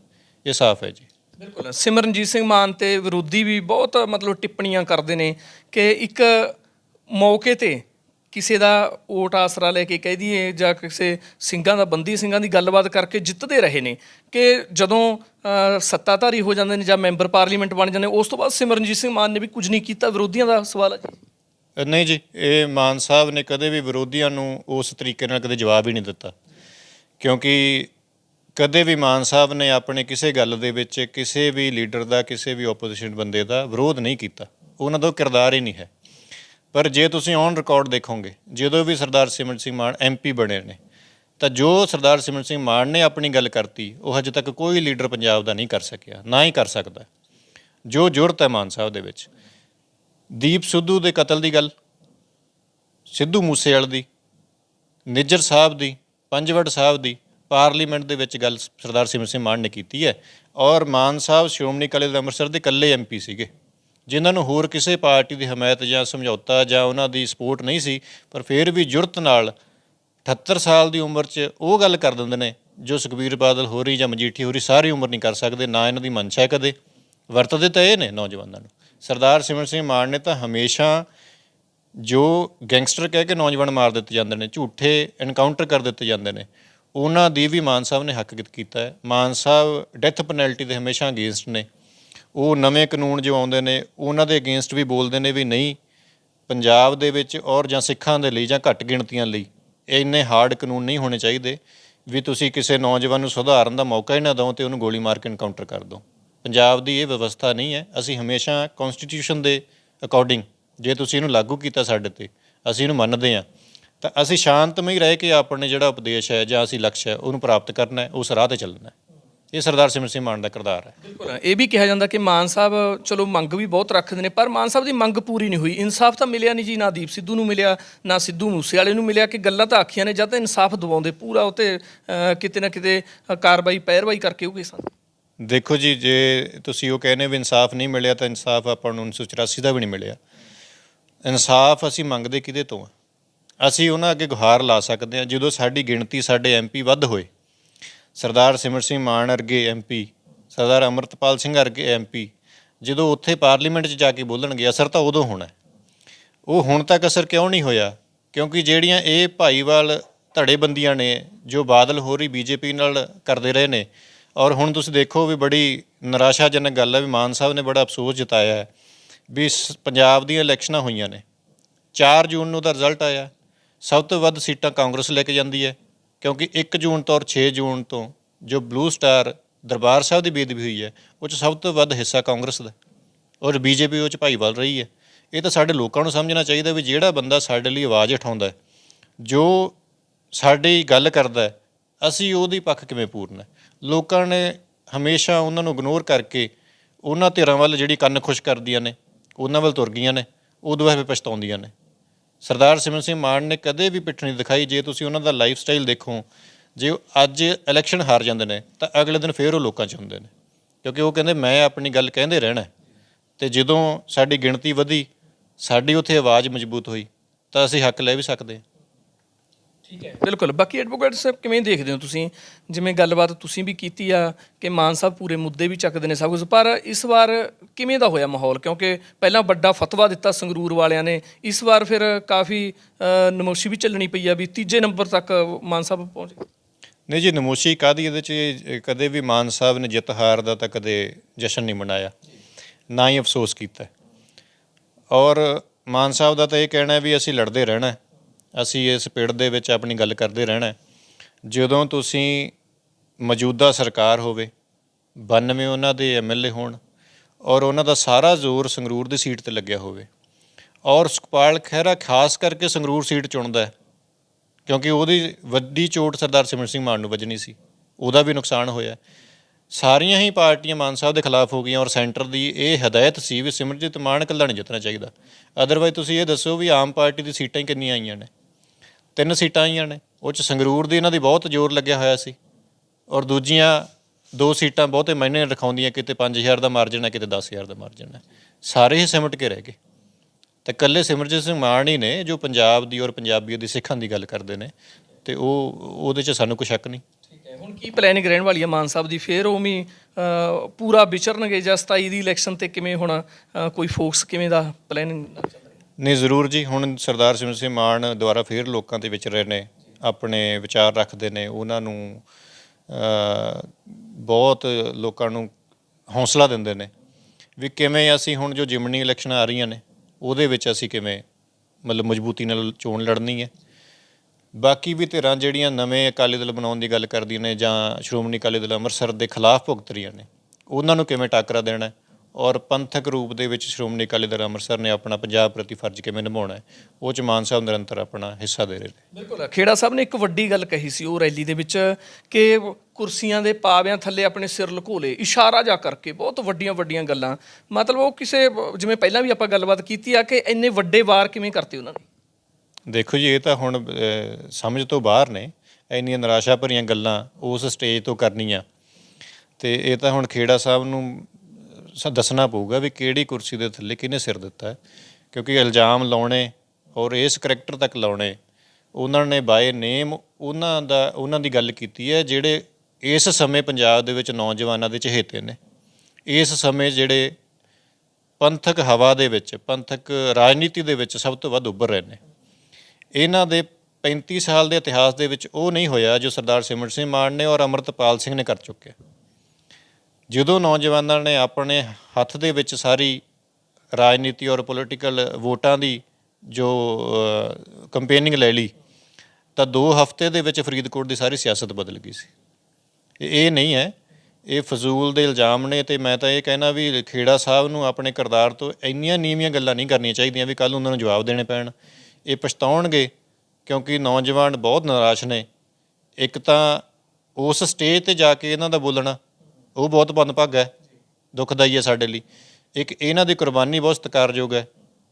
S1: ਇਹ ਸਾਫ਼ ਹੈ ਜੀ।
S2: ਬਿਲਕੁਲ। ਸਿਮਰਨਜੀਤ ਸਿੰਘ ਮਾਨ ਤੇ ਵਿਰੋਧੀ ਵੀ ਬਹੁਤ ਮਤਲਬ ਟਿੱਪਣੀਆਂ ਕਰਦੇ ਨੇ ਕਿ ਇੱਕ ਮੌਕੇ ਤੇ ਕਿਸੇ ਦਾ ਓਟ ਆਸਰਾ ਲੈ ਕੇ ਕਹਿ ਦਈਏ ਜਾਂ ਕਿਸੇ ਸਿੰਘਾਂ ਦਾ, ਬੰਦੀ ਸਿੰਘਾਂ ਦੀ ਗੱਲਬਾਤ ਕਰਕੇ ਜਿੱਤਦੇ ਰਹੇ ਨੇ ਕਿ ਜਦੋਂ ਸੱਤਾਧਾਰੀ ਹੋ ਜਾਂਦੇ ਨੇ ਜਾਂ ਮੈਂਬਰ ਪਾਰਲੀਮੈਂਟ ਬਣ ਜਾਂਦੇ ਉਸ ਤੋਂ ਬਾਅਦ ਸਿਮਰਨਜੀਤ ਸਿੰਘ ਮਾਨ ਨੇ ਵੀ ਕੁਝ ਨਹੀਂ ਕੀਤਾ ਵਿਰੋਧੀਆਂ ਦਾ ਸਵਾਲ ਹੈ ਜੀ।
S1: ਨਹੀਂ ਜੀ, ਇਹ ਮਾਨ ਸਾਹਿਬ ਨੇ ਕਦੇ ਵੀ ਵਿਰੋਧੀਆਂ ਨੂੰ ਉਸ ਤਰੀਕੇ ਨਾਲ ਕਦੇ ਜਵਾਬ ਹੀ ਨਹੀਂ ਦਿੱਤਾ। ਕਿਉਂਕਿ ਕਦੇ ਵੀ ਮਾਨ ਸਾਹਿਬ ਨੇ ਆਪਣੇ ਕਿਸੇ ਗੱਲ ਦੇ ਵਿੱਚ ਕਿਸੇ ਵੀ ਲੀਡਰ ਦਾ, ਕਿਸੇ ਵੀ ਆਪੋਜੀਸ਼ਨ ਬੰਦੇ ਦਾ ਵਿਰੋਧ ਨਹੀਂ ਕੀਤਾ। ਉਹਨਾਂ ਦਾ ਉਹ ਕਿਰਦਾਰ ਹੀ ਨਹੀਂ ਹੈ। ਪਰ ਜੇ ਤੁਸੀਂ ਔਨ ਰਿਕਾਰਡ ਦੇਖੋਗੇ, ਜਦੋਂ ਵੀ ਸਰਦਾਰ ਸਿਮਰਨ ਸਿੰਘ ਮਾਨ ਐਮਪੀ ਬਣੇ ਨੇ, ਤਾਂ ਜੋ ਸਰਦਾਰ ਸਿਮਰਨ ਸਿੰਘ ਮਾਨ ਨੇ ਆਪਣੀ ਗੱਲ ਕਰਤੀ, ਉਹ ਹਜੇ ਤੱਕ ਕੋਈ ਲੀਡਰ ਪੰਜਾਬ ਦਾ ਨਹੀਂ ਕਰ ਸਕਿਆ, ਨਾ ਹੀ ਕਰ ਸਕਦਾ। ਜੋ ਜੁਰਤ ਹੈ ਮਾਨ ਸਾਹਿਬ ਦੇ ਵਿੱਚ। ਦੀਪ ਸਿੱਧੂ ਦੇ ਕਤਲ ਦੀ ਗੱਲ, ਸਿੱਧੂ ਮੂਸੇਵਾਲ ਦੀ, ਨਿੱਜਰ ਸਾਹਿਬ ਦੀ ਪੰਜਵੜ ਸਾਹਿਬ ਦੀ, ਪਾਰਲੀਮੈਂਟ ਦੇ ਵਿੱਚ ਗੱਲ ਸਰਦਾਰ ਸਿਮਰਨ ਸਿੰਘ ਮਾਨ ਨੇ ਕੀਤੀ ਹੈ। ਔਰ ਮਾਨ ਸਾਹਿਬ ਸ਼੍ਰੋਮਣੀ ਅਕਾਲੀ ਦਲ ਅੰਮ੍ਰਿਤਸਰ ਦੇ ਇਕੱਲੇ ਐਮਪੀ ਸੀਗੇ। ਜਿਨ੍ਹਾਂ ਨੂੰ ਹੋਰ ਕਿਸੇ ਪਾਰਟੀ ਦੀ ਹਮਾਇਤ ਜਾਂ ਸਮਝੌਤਾ ਜਾਂ ਉਹਨਾਂ ਦੀ ਸਪੋਰਟ ਨਹੀਂ ਸੀ, ਪਰ ਫਿਰ ਵੀ ਜੁਰਤ ਨਾਲ 78 ਸਾਲ ਦੀ ਉਮਰ 'ਚ ਉਹ ਗੱਲ ਕਰ ਦਿੰਦੇ ਨੇ, ਜੋ ਸੁਖਬੀਰ ਬਾਦਲ ਹੋ ਰਹੀ ਜਾਂ ਮਜੀਠੀ ਹੋ ਰਹੀ ਸਾਰੀ ਉਮਰ ਨਹੀਂ ਕਰ ਸਕਦੇ, ਨਾ ਇਹਨਾਂ ਦੀ ਮਨਸ਼ਾ ਹੈ ਕਦੇ। ਵਰਤਦੇ ਤਾਂ ਇਹ ਨੇ ਨੌਜਵਾਨਾਂ ਨੂੰ। ਸਰਦਾਰ ਸਿਮਰ ਸਿੰਘ ਮਾਨ ਨੇ ਤਾਂ ਹਮੇਸ਼ਾ ਜੋ ਗੈਂਗਸਟਰ ਕਹਿ ਕੇ ਨੌਜਵਾਨ ਮਾਰ ਦਿੱਤੇ ਜਾਂਦੇ ਨੇ, ਝੂਠੇ ਐਨਕਾਊਂਟਰ ਕਰ ਦਿੱਤੇ ਜਾਂਦੇ ਨੇ, ਉਹਨਾਂ ਦੀ ਵੀ ਮਾਨ ਸਾਹਿਬ ਨੇ ਹੱਕ ਕੀਤਾ ਹੈ। ਮਾਨ ਸਾਹਿਬ ਡੈਥ ਪੈਨਲਟੀ ਦੇ ਹਮੇਸ਼ਾ ਅਗੇਂਸਟ ਨੇ। ਉਹ ਨਵੇਂ ਕਾਨੂੰਨ ਜੋ ਆਉਂਦੇ ਨੇ, ਉਹਨਾਂ ਦੇ ਅਗੇਂਸਟ ਵੀ ਬੋਲਦੇ ਨੇ ਵੀ ਨਹੀਂ, ਪੰਜਾਬ ਦੇ ਵਿੱਚ ਔਰ ਜਾਂ ਸਿੱਖਾਂ ਦੇ ਲਈ ਜਾਂ ਘੱਟ ਗਿਣਤੀਆਂ ਲਈ, ਇਹ ਇੰਨੇ ਹਾਰਡ ਕਾਨੂੰਨ ਨਹੀਂ ਹੋਣੇ ਚਾਹੀਦੇ ਵੀ ਤੁਸੀਂ ਕਿਸੇ ਨੌਜਵਾਨ ਨੂੰ ਸੁਧਾਰਨ ਦਾ ਮੌਕਾ ਹੀ ਨਾ ਦਿਓ ਤੇ ਉਹਨੂੰ ਗੋਲੀ ਮਾਰ ਕੇ ਐਨਕਾਊਂਟਰ ਕਰ ਦਿਓ। ਪੰਜਾਬ ਦੀ ਇਹ ਵਿਵਸਥਾ ਨਹੀਂ ਹੈ। ਅਸੀਂ ਹਮੇਸ਼ਾ ਕਨਸਟੀਟਿਊਸ਼ਨ ਦੇ ਅਕੋਰਡਿੰਗ ਜੇ ਤੁਸੀਂ ਇਹਨੂੰ ਲਾਗੂ ਕੀਤਾ ਸਾਡੇ ਤੇ, ਅਸੀਂ ਇਹਨੂੰ ਮੰਨਦੇ ਹਾਂ, ਤਾਂ ਅਸੀਂ ਸ਼ਾਂਤਮਈ ਰਹਿ ਕੇ ਆਪਣੇ ਜਿਹੜਾ ਉਪਦੇਸ਼ ਹੈ ਜਾਂ ਅਸੀਂ ਲਕਸ਼ ਹੈ, ਉਹਨੂੰ ਪ੍ਰਾਪਤ ਕਰਨਾ ਹੈ, ਉਸ ਰਾਹ ਤੇ ਚੱਲਣਾ ਹੈ। ਇਹ ਸਰਦਾਰ ਸਿਮਰਨ ਸਿੰਘ ਮਾਨ ਦਾ ਕਿਰਦਾਰ ਹੈ।
S2: ਬਿਲਕੁਲ ਇਹ ਵੀ ਕਿਹਾ ਜਾਂਦਾ ਕਿ ਮਾਨ ਸਾਹਿਬ ਚਲੋ ਮੰਗ ਵੀ ਬਹੁਤ ਰੱਖਦੇ ਨੇ ਪਰ ਮਾਨ ਸਾਹਿਬ ਦੀ ਮੰਗ ਪੂਰੀ ਨਹੀਂ ਹੋਈ। ਇਨਸਾਫ ਤਾਂ ਮਿਲਿਆ ਨਹੀਂ ਜੀ ਨਾ ਦੀਪ ਸਿੱਧੂ ਨੂੰ ਮਿਲਿਆ ਨਾ ਸਿੱਧੂ ਮੂਸੇ ਵਾਲੇ ਨੂੰ ਮਿਲਿਆ ਕਿ ਗੱਲਾਂ ਤਾਂ ਆਖੀਆਂ ਨੇ ਜਦ ਤਾਂ ਇਨਸਾਫ ਦਿਵਾਉਂਦੇ ਪੂਰਾ ਉਤੇ ਕਿਤੇ ਨਾ ਕਿਤੇ ਕਾਰਵਾਈ ਪੈਰਵਾਈ ਕਰਕੇ ਉਹ ਕਿਸ
S1: ਦੇਖੋ ਜੀ ਜੇ ਤੁਸੀਂ ਉਹ ਕਹਿੰਦੇ ਵੀ ਇਨਸਾਫ ਨਹੀਂ ਮਿਲਿਆ ਤਾਂ ਇਨਸਾਫ ਆਪਾਂ ਨੂੰ 1984 ਦਾ ਵੀ ਨਹੀਂ ਮਿਲਿਆ। ਇਨਸਾਫ ਅਸੀਂ ਮੰਗਦੇ ਕਿਹਦੇ ਤੋਂ ਆ? ਅਸੀਂ ਉਹਨਾਂ ਅੱਗੇ ਗੁਹਾਰ ਲਾ ਸਕਦੇ ਹਾਂ ਜਦੋਂ ਸਾਡੀ ਗਿਣਤੀ ਸਾਡੇ ਐਮਪੀ ਵੱਧ ਹੋਏ। ਸਰਦਾਰ ਸਿਮਰ ਸਿੰਘ ਮਾਨ ਵਰਗੇ ਐਮਪੀ ਸਰਦਾਰ ਅਮਰਤਪਾਲ ਸਿੰਘ ਵਰਗੇ ਐਮਪੀ ਜਦੋਂ ਉੱਥੇ ਪਾਰਲੀਮੈਂਟ 'ਚ ਜਾ ਕੇ ਬੋਲਣਗੇ, ਅਸਰ ਤਾਂ ਉਦੋਂ ਹੋਣਾ ਉਹ ਹੁਣ ਤੱਕ ਅਸਰ ਕਿਉਂ ਨਹੀਂ ਹੋਇਆ? ਕਿਉਂਕਿ ਜਿਹੜੀਆਂ ਇਹ ਭਾਈਵਾਲ ਧੜੇਬੰਦੀਆਂ ਨੇ, ਜੋ ਬਾਦਲ ਹੋ ਰਹੀ ਬੀਜੇਪੀ ਨਾਲ ਕਰਦੇ ਰਹੇ ਨੇ, ਔਰ ਹੁਣ ਤੁਸੀਂ ਦੇਖੋ ਵੀ ਬੜੀ ਨਿਰਾਸ਼ਾਜਨਕ ਗੱਲ ਹੈ ਵੀ ਮਾਨ ਸਾਹਿਬ ਨੇ ਬੜਾ ਅਫਸੋਸ ਜਤਾਇਆ ਹੈ ਵੀ ਸ- ਪੰਜਾਬ ਦੀਆਂ ਇਲੈਕਸ਼ਨਾਂ ਹੋਈਆਂ ਨੇ। 4 ਜੂਨ ਨੂੰ ਦਾ ਰਿਜ਼ਲਟ ਆਇਆ। ਸਭ ਤੋਂ ਵੱਧ ਸੀਟਾਂ ਕਾਂਗਰਸ ਲੈ ਕੇ ਜਾਂਦੀ ਹੈ। ਕਿਉਂਕਿ 1 ਜੂਨ ਤੋਂ ਔਰ 6 ਜੂਨ ਤੋਂ ਜੋ ਬਲੂ ਸਟਾਰ ਦਰਬਾਰ ਸਾਹਿਬ ਦੀ ਬੇਦਬੀ ਹੋਈ ਹੈ, ਉਹ 'ਚ ਸਭ ਤੋਂ ਵੱਧ ਹਿੱਸਾ ਕਾਂਗਰਸ ਦਾ ਔਰ ਬੀਜੇਪੀ ਉਹ 'ਚ ਭਾਈਵਾਲ ਰਹੀ ਹੈ। ਇਹ ਤਾਂ ਸਾਡੇ ਲੋਕਾਂ ਨੂੰ ਸਮਝਣਾ ਚਾਹੀਦਾ ਵੀ ਜਿਹੜਾ ਬੰਦਾ ਸਾਡੇ ਲਈ ਆਵਾਜ਼ ਉਠਾਉਂਦਾ ਜੋ ਸਾਡੀ ਗੱਲ ਕਰਦਾ ਅਸੀਂ ਉਹਦੀ ਪੱਖ ਕਿਵੇਂ ਪੂਰਨਾ ਲੋਕਾਂ ਨੇ ਹਮੇਸ਼ਾ ਉਹਨਾਂ ਨੂੰ ਇਗਨੋਰ ਕਰਕੇ ਉਹਨਾਂ ਧਿਰਾਂ ਵੱਲ ਜਿਹੜੀ ਕੰਨ ਖੁਸ਼ ਕਰਦੀਆਂ ਨੇ, ਉਹਨਾਂ ਵੱਲ ਤੁਰ ਗਈਆਂ ਨੇ ਉਦੋਂ ਇਹ ਪਛਤਾਉਂਦੀਆਂ ਨੇ। ਸਰਦਾਰ ਸਿਮਰਨ ਸਿੰਘ ਮਾਨ ਨੇ ਕਦੇ ਵੀ ਪਿੱਠ ਨਹੀਂ ਦਿਖਾਈ। ਜੇ ਤੁਸੀਂ ਉਹਨਾਂ ਦਾ ਲਾਈਫ ਸਟਾਈਲ ਦੇਖੋ, ਜੇ ਉਹ ਅੱਜ ਇਲੈਕਸ਼ਨ ਹਾਰ ਜਾਂਦੇ ਨੇ, ਤਾਂ ਅਗਲੇ ਦਿਨ ਫੇਰ ਉਹ ਲੋਕਾਂ 'ਚ ਹੁੰਦੇ ਨੇ। ਕਿਉਂਕਿ ਉਹ ਕਹਿੰਦੇ, ਮੈਂ ਆਪਣੀ ਗੱਲ ਕਹਿੰਦੇ ਰਹਿਣਾ ਹੈ। ਤੇ ਜਦੋਂ ਸਾਡੀ ਗਿਣਤੀ ਵਧੀ, ਸਾਡੀ ਉੱਥੇ ਆਵਾਜ਼ ਮਜ਼ਬੂਤ ਹੋਈ, ਤਾਂ ਅਸੀਂ ਹੱਕ ਲੈ ਵੀ ਸਕਦੇ ਹਾਂ।
S2: ਠੀਕ ਹੈ। ਬਿਲਕੁਲ। ਬਾਕੀ ਐਡਵੋਕੇਟ ਸਾਹਿਬ ਕਿਵੇਂ ਦੇਖਦੇ ਹੋ ਤੁਸੀਂ? ਜਿਵੇਂ ਗੱਲਬਾਤ ਤੁਸੀਂ ਵੀ ਕੀਤੀ ਆ ਕਿ ਮਾਨ ਸਾਹਿਬ ਪੂਰੇ ਮੁੱਦੇ ਵੀ ਚੱਕਦੇ ਨੇ ਸਭ ਕੁਝ ਪਰ ਇਸ ਵਾਰ ਕਿਵੇਂ ਦਾ ਹੋਇਆ ਮਾਹੌਲ? ਕਿਉਂਕਿ ਪਹਿਲਾਂ ਵੱਡਾ ਫਤਵਾ ਦਿੱਤਾ ਸੰਗਰੂਰ ਵਾਲਿਆਂ ਨੇ। ਇਸ ਵਾਰ ਫਿਰ ਕਾਫੀ ਨਮੋਸ਼ੀ ਵੀ ਚੱਲਣੀ ਪਈ ਆ ਵੀ ਤੀਜੇ ਨੰਬਰ ਤੱਕ ਮਾਨ ਸਾਹਿਬ ਪਹੁੰਚ ਗਏ।
S1: ਨਹੀਂ ਜੀ, ਨਮੋਸ਼ੀ ਕਾਦੀ ਇਹਦੇ ਚ? ਕਦੇ ਵੀ ਮਾਨ ਸਾਹਿਬ ਨੇ ਜਿੱਤ ਹਾਰ ਦਾ ਤਾਂ ਕਦੇ ਜਸ਼ਨ ਨਹੀਂ ਮਨਾਇਆ। ਨਾ ਹੀ ਅਫਸੋਸ ਕੀਤਾ। ਔਰ ਮਾਨ ਸਾਹਿਬ ਦਾ ਤਾਂ ਇਹ ਕਹਿਣਾ ਵੀ ਅਸੀਂ ਲੜਦੇ ਰਹਿਣਾ ਹੈ। ਅਸੀਂ ਇਸ ਪਿੜ ਦੇ ਵਿੱਚ ਆਪਣੀ ਗੱਲ ਕਰਦੇ ਰਹਿਣਾ ਜਦੋਂ ਤੁਸੀਂ ਮੌਜੂਦਾ ਸਰਕਾਰ ਹੋਵੇ 92 ਉਹਨਾਂ ਦੇ ਐਮਐਲਏ ਹੋਣ ਔਰ ਉਹਨਾਂ ਦਾ ਸਾਰਾ ਜ਼ੋਰ ਸੰਗਰੂਰ ਦੀ ਸੀਟ ਤੇ ਲੱਗਿਆ ਹੋਵੇ ਔਰ ਸੁਖਪਾਲ ਖਹਿਰਾ ਖਾਸ ਕਰਕੇ ਸੰਗਰੂਰ ਸੀਟ ਚੁਣਦਾ ਹੈ, ਕਿਉਂਕਿ ਉਹਦੀ ਵੱਡੀ ਚੋਟ ਸਰਦਾਰ ਸਿਮਰ ਸਿੰਘ ਮਾਨ ਨੂੰ ਵੱਜਣੀ ਸੀ, ਉਹਦਾ ਵੀ ਨੁਕਸਾਨ ਹੋਇਆ ਸਾਰੀਆਂ ਹੀ ਪਾਰਟੀਆਂ ਮਾਨ ਸਾਹਿਬ ਦੇ ਖਿਲਾਫ ਹੋ ਗਈਆਂ ਔਰ ਸੈਂਟਰ ਦੀ ਇਹ ਹਦਾਇਤ ਸੀ ਵੀ ਸਿਮਰਜੀਤ ਮਾਨ ਇਕੱਲਾ ਨਹੀਂ ਜਿੱਤਣਾ ਚਾਹੀਦਾ। ਅਦਰਵਾਈਜ਼ ਤੁਸੀਂ ਇਹ ਦੱਸੋ ਵੀ ਆਮ ਪਾਰਟੀ ਦੀ ਸੀਟਾਂ ਹੀ ਕਿੰਨੀਆਂ ਆਈਆਂ ਨੇ? ਤਿੰਨ ਸੀਟਾਂ ਆਈਆਂ ਨੇ, ਉਹ ਚ ਸੰਗਰੂਰ ਦੀ ਇਹਨਾਂ ਦੀ ਬਹੁਤ ਜ਼ੋਰ ਲੱਗਿਆ ਹੋਇਆ ਸੀ। ਔਰ ਦੂਜੀਆਂ ਦੋ ਸੀਟਾਂ ਬਹੁਤੇ ਮਾਇਨੇ ਰਖਾਉਂਦੀਆਂ, ਕਿਤੇ 5000 ਦਾ ਮਾਰਜਨ ਹੈ, ਕਿਤੇ 10000 ਦਾ ਮਾਰਜਨ ਹੈ। ਸਾਰੇ ਹੀ ਸਿਮਟ ਕੇ ਰਹਿ ਗਏ। ਤੇ ਕੱਲੇ ਸਿਮਰਜੀਤ ਸਿੰਘ ਮਾਨ ਹੀ ਨੇ, ਜੋ ਪੰਜਾਬ ਦੀ ਔਰ ਪੰਜਾਬੀਅਤ ਦੀ ਸਿੱਖਾਂ ਦੀ ਗੱਲ ਕਰਦੇ ਨੇ, ਤੇ ਉਹ, ਉਹਦੇ 'ਚ ਸਾਨੂੰ ਕੋਈ ਸ਼ੱਕ ਨਹੀਂ।
S2: ਠੀਕ ਹੈ, ਹੁਣ ਕੀ ਪਲੈਨਿੰਗ ਰਹਿਣ ਵਾਲੀ ਹੈ ਮਾਨ ਸਾਹਿਬ ਦੀ? ਫੇਰ ਉਹ ਵੀ ਪੂਰਾ ਵਿਚਰਨਗੇ ਜਾਂ 27 ਦੀ ਇਲੈਕਸ਼ਨ ਤੇ ਕਿਵੇਂ ਹੋਣਾ ਕੋਈ ਫੋਕਸ ਕਿਵੇਂ ਦਾ ਪਲੈਨਿੰਗ
S1: ਨਹੀਂ, ਜ਼ਰੂਰ ਜੀ। ਹੁਣ ਸਰਦਾਰ ਸਿਮਰ ਸਿੰਘ ਮਾਨ ਦੁਆਰਾ ਫੇਰ ਲੋਕਾਂ ਦੇ ਵਿੱਚ ਰਹੇ ਨੇ, ਆਪਣੇ ਵਿਚਾਰ ਰੱਖਦੇ ਨੇ। ਉਹਨਾਂ ਨੂੰ ਬਹੁਤ ਲੋਕਾਂ ਨੂੰ ਹੌਸਲਾ ਦਿੰਦੇ ਨੇ ਵੀ ਕਿਵੇਂ ਅਸੀਂ ਹੁਣ ਜੋ ਜਿਮਨੀ ਇਲੈਕਸ਼ਨ ਆ ਰਹੀਆਂ ਨੇ, ਉਹਦੇ ਵਿੱਚ ਅਸੀਂ ਕਿਵੇਂ ਮਤਲਬ ਮਜ਼ਬੂਤੀ ਨਾਲ ਚੋਣ ਲੜਨੀ ਹੈ। ਬਾਕੀ ਵੀ ਧਿਰਾਂ ਜਿਹੜੀਆਂ ਨਵੇਂ ਅਕਾਲੀ ਦਲ ਬਣਾਉਣ ਦੀ ਗੱਲ ਕਰਦੀਆਂ ਨੇ ਜਾਂ ਸ਼੍ਰੋਮਣੀ ਅਕਾਲੀ ਦਲ ਅੰਮ੍ਰਿਤਸਰ ਦੇ ਖਿਲਾਫ ਭੁਗਤ ਰਹੀਆਂ ਨੇ, ਉਹਨਾਂ ਨੂੰ ਕਿਵੇਂ ਟਾਕਰਾ ਦੇਣਾ ਔਰ ਪੰਥਕ ਰੂਪ ਦੇ ਵਿੱਚ ਸ਼੍ਰੋਮਣੀ ਅਕਾਲੀ ਦਲ ਅੰਮ੍ਰਿਤਸਰ ਨੇ ਆਪਣਾ ਪੰਜਾਬ ਪ੍ਰਤੀ ਫਰਜ਼ ਕਿਵੇਂ ਨਿਭਾਉਣਾ ਹੈ ਉਹ ਚ ਮਾਨ ਸਾਹਿਬ ਨਿਰੰਤਰ ਆਪਣਾ ਹਿੱਸਾ ਦੇ ਰਹੇ ਨੇ।
S2: ਬਿਲਕੁਲ। ਖੇੜਾ ਸਾਹਿਬ ਨੇ ਇੱਕ ਵੱਡੀ ਗੱਲ ਕਹੀ ਸੀ ਉਹ ਰੈਲੀ ਦੇ ਵਿੱਚ ਕਿ ਕੁਰਸੀਆਂ ਦੇ ਪਾਵਿਆਂ ਥੱਲੇ ਆਪਣੇ ਸਿਰ ਲੁਕੋ ਲਏ ਇਸ਼ਾਰਾ ਜਾ ਕਰਕੇ ਬਹੁਤ ਵੱਡੀਆਂ ਵੱਡੀਆਂ ਗੱਲਾਂ। ਮਤਲਬ ਉਹ ਕਿਸੇ ਜਿਵੇਂ ਪਹਿਲਾਂ ਵੀ ਆਪਾਂ ਗੱਲਬਾਤ ਕੀਤੀ ਆ ਕਿ ਇੰਨੇ ਵੱਡੇ ਵਾਰ ਕਿਵੇਂ ਕਰਤੇ ਉਹਨਾਂ ਨੇ?
S1: ਦੇਖੋ ਜੀ ਇਹ ਤਾਂ ਹੁਣ ਸਮਝ ਤੋਂ ਬਾਹਰ ਨੇ ਇੰਨੀਆਂ ਨਿਰਾਸ਼ਾ ਭਰੀਆਂ ਗੱਲਾਂ ਉਸ ਸਟੇਜ ਤੋਂ ਕਰਨੀਆਂ। ਤੇ ਇਹ ਤਾਂ ਹੁਣ ਖੇੜਾ ਸਾਹਿਬ ਨੂੰ ਸ- ਦੱਸਣਾ ਪਊਗਾ ਵੀ ਕਿਹੜੀ ਕੁਰਸੀ ਦੇ ਥੱਲੇ ਕਿਹਨੇ ਸਿਰ ਦਿੱਤਾ ਹੈ। ਕਿਉਂਕਿ ਇਲਜ਼ਾਮ ਲਾਉਣੇ ਔਰ ਇਸ ਕਰੈਕਟਰ ਤੱਕ ਲਾਉਣੇ, ਉਹਨਾਂ ਨੇ ਬਾਏ ਨੇਮ ਉਹਨਾਂ ਦਾ, ਉਹਨਾਂ ਦੀ ਗੱਲ ਕੀਤੀ ਹੈ ਜਿਹੜੇ ਇਸ ਸਮੇਂ ਪੰਜਾਬ ਦੇ ਵਿੱਚ ਨੌਜਵਾਨਾਂ ਦੇ ਚਹੇਤੇ ਨੇ। ਇਸ ਸਮੇਂ ਜਿਹੜੇ ਪੰਥਕ ਹਵਾ ਦੇ ਵਿੱਚ, ਪੰਥਕ ਰਾਜਨੀਤੀ ਦੇ ਵਿੱਚ ਸਭ ਤੋਂ ਵੱਧ ਉੱਭਰ ਰਹੇ ਨੇ। ਇਹਨਾਂ ਦੇ 35 ਸਾਲ ਦੇ ਇਤਿਹਾਸ ਦੇ ਵਿੱਚ ਉਹ ਨਹੀਂ ਹੋਇਆ ਜੋ ਸਰਦਾਰ ਸਿਮਰ ਸਿੰਘ ਮਾਨ ਨੇ ਔਰ ਅਮਰਤਪਾਲ ਸਿੰਘ ਨੇ ਕਰ ਚੁੱਕੇ। ਜਦੋਂ ਨੌਜਵਾਨਾਂ ਨੇ ਆਪਣੇ ਹੱਥ ਦੇ ਵਿੱਚ ਸਾਰੀ ਰਾਜਨੀਤੀ ਔਰ ਪੋਲੀਟੀਕਲ ਵੋਟਾਂ ਦੀ ਜੋ ਕੰਪੇਨਿੰਗ ਲੈ ਲਈ, ਤਾਂ 2 ਹਫ਼ਤੇ ਦੇ ਵਿੱਚ ਫਰੀਦਕੋਟ ਦੀ ਸਾਰੀ ਸਿਆਸਤ ਬਦਲ ਗਈ ਸੀ। ਇਹ ਇਹ ਨਹੀਂ ਹੈ। ਇਹ ਫਜ਼ੂਲ ਦੇ ਇਲਜ਼ਾਮ ਨੇ ਤੇ ਮੈਂ ਤਾਂ ਇਹ ਕਹਿਣਾ ਵੀ ਖੇੜਾ ਸਾਹਿਬ ਨੂੰ ਆਪਣੇ ਕਿਰਦਾਰ ਤੋਂ ਇੰਨੀਆਂ ਨੀਵੀਆਂ ਗੱਲਾਂ ਨਹੀਂ ਕਰਨੀਆਂ ਚਾਹੀਦੀਆਂ ਵੀ ਕੱਲ ਉਹਨਾਂ ਨੂੰ ਜਵਾਬ ਦੇਣੇ ਪੈਣ। ਇਹ ਪਛਤਾਉਣਗੇ ਕਿਉਂਕਿ ਨੌਜਵਾਨ ਬਹੁਤ ਨਿਰਾਸ਼ ਨੇ। ਇੱਕ ਤਾਂ ਉਸ ਸਟੇਜ ਤੇ ਜਾ ਕੇ ਇਹਨਾਂ ਦਾ ਬੋਲਣਾ ਉਹ ਬਹੁਤ ਬੰਦਭਾਗਾ ਹੈ, ਦੁਖਦਾਈ ਹੈ ਸਾਡੇ ਲਈ। ਇੱਕ ਇਹਨਾਂ ਦੀ ਕੁਰਬਾਨੀ ਬਹੁਤ ਸਤਿਕਾਰਯੋਗ ਹੈ।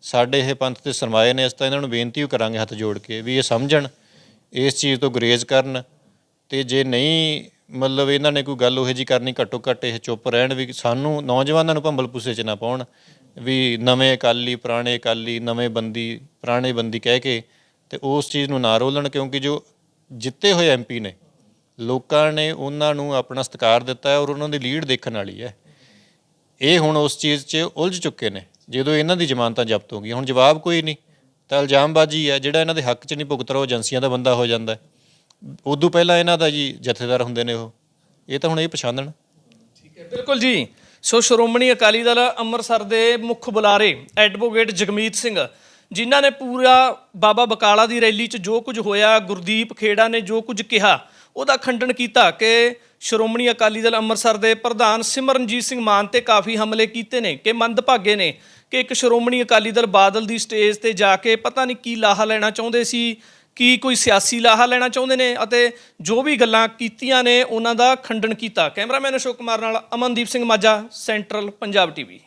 S1: ਸਾਡੇ ਇਹ ਪੰਥ 'ਤੇ ਸਰਮਾਏ ਨੇ ਇਸ ਤਾਂ ਇਹਨਾਂ ਨੂੰ ਬੇਨਤੀ ਵੀ ਕਰਾਂਗੇ ਹੱਥ ਜੋੜ ਕੇ ਵੀ ਇਹ ਸਮਝਣ, ਇਸ ਚੀਜ਼ ਤੋਂ ਗੁਰੇਜ਼ ਕਰਨ ਤੇ ਜੇ ਨਹੀਂ ਮਤਲਬ ਇਹਨਾਂ ਨੇ ਕੋਈ ਗੱਲ ਉਹੋ ਜੀ ਕਰਨੀ ਘੱਟੋ ਘੱਟ ਇਹ ਚੁੱਪ ਰਹਿਣ ਵੀ ਸਾਨੂੰ ਨੌਜਵਾਨਾਂ ਨੂੰ ਭੰਬਲ ਪੁੱਸੇ 'ਚ ਨਾ ਪਾਉਣ ਵੀ ਨਵੇਂ ਅਕਾਲੀ, ਪੁਰਾਣੇ ਅਕਾਲੀ, ਨਵੇਂ ਬੰਦੀ, ਪੁਰਾਣੇ ਬੰਦੀ ਕਹਿ ਕੇ ਤੇ ਉਸ ਚੀਜ਼ ਨੂੰ ਨਾ ਰੋਲਣ ਕਿਉਂਕਿ ਜੋ ਜਿੱਤੇ ਹੋਏ ਐਮਪੀ ਨੇ ਲੋਕਾਂ ਨੇ ਉਹਨਾਂ ਨੂੰ ਆਪਣਾ ਸਤਿਕਾਰ ਦਿੱਤਾ ਹੈ ਔਰ ਉਹਨਾਂ ਦੀ ਲੀਡ ਦੇਖਣ ਵਾਲੀ ਹੈ। ਇਹ ਹੁਣ ਉਸ ਚੀਜ਼ 'ਚ ਉਲਝ ਚੁੱਕੇ ਨੇ, ਜਦੋਂ ਇਹਨਾਂ ਦੀ ਜ਼ਮਾਨਤਾਂ ਜ਼ਬਤ ਹੋ ਗਈਆਂ। ਹੁਣ ਜਵਾਬ ਕੋਈ ਨਹੀਂ, ਤਾਂ ਇਲਜ਼ਾਮਬਾਜ਼ੀ ਹੈ, ਜਿਹੜਾ ਇਹਨਾਂ ਦੇ ਹੱਕ 'ਚ ਨਹੀਂ ਭੁਗਤ ਰਿਹਾ, ਉਹ ਏਜੰਸੀਆਂ ਦਾ ਬੰਦਾ ਹੋ ਜਾਂਦਾ ਉਦੋਂ ਪਹਿਲਾਂ ਇਹਨਾਂ ਦਾ ਜੀ ਜਥੇਦਾਰ ਹੁੰਦੇ ਨੇ ਉਹ। ਇਹ ਤਾਂ ਹੁਣ ਇਹ ਪਛਾਣਨ।
S2: ਠੀਕ ਹੈ, ਬਿਲਕੁਲ ਜੀ। ਸੋ ਸ਼੍ਰੋਮਣੀ ਅਕਾਲੀ ਦਲ ਅੰਮ੍ਰਿਤਸਰ ਦੇ ਮੁੱਖ ਬੁਲਾਰੇ ਐਡਵੋਕੇਟ ਜਗਮੀਤ ਸਿੰਘ, ਜਿਨ੍ਹਾਂ ਨੇ ਪੂਰਾ ਬਾਬਾ ਬਕਾਲਾ ਦੀ ਰੈਲੀ 'ਚ ਜੋ ਕੁਝ ਹੋਇਆ, ਗੁਰਦੀਪ ਖੇੜਾ ਨੇ ਜੋ ਕੁਝ ਕਿਹਾ ਉਹਦਾ ਖੰਡਨ ਕੀਤਾ ਕਿ ਸ਼੍ਰੋਮਣੀ ਅਕਾਲੀ ਦਲ ਅੰਮ੍ਰਿਤਸਰ ਦੇ ਪ੍ਰਧਾਨ ਸਿਮਰਨਜੀਤ ਸਿੰਘ ਮਾਨ ਤੇ ਕਾਫੀ ਹਮਲੇ ਕੀਤੇ ਨੇ, ਕਿ ਮੰਦਭਾਗੇ ਨੇ, ਕਿ ਇੱਕ ਸ਼੍ਰੋਮਣੀ ਅਕਾਲੀ ਦਲ ਬਾਦਲ ਦੀ ਸਟੇਜ ਤੇ ਜਾ ਕੇ ਪਤਾ ਨਹੀਂ ਕੀ ਲਾਹਾ ਲੈਣਾ ਚਾਹੁੰਦੇ ਸੀ, ਕੀ ਕੋਈ ਸਿਆਸੀ ਲਾਹਾ ਲੈਣਾ ਚਾਹੁੰਦੇ ਨੇ ਅਤੇ ਜੋ ਵੀ ਗੱਲਾਂ ਕੀਤੀਆਂ ਨੇ ਉਹਨਾਂ ਦਾ ਖੰਡਨ ਕੀਤਾ। ਕੈਮਰਾਮੈਨ ਅਸ਼ੋਕ ਕੁਮਾਰ ਨਾਲ ਅਮਨਦੀਪ ਸਿੰਘ ਮਾਝਾ, ਸੈਂਟਰਲ ਪੰਜਾਬ ਟੀਵੀ।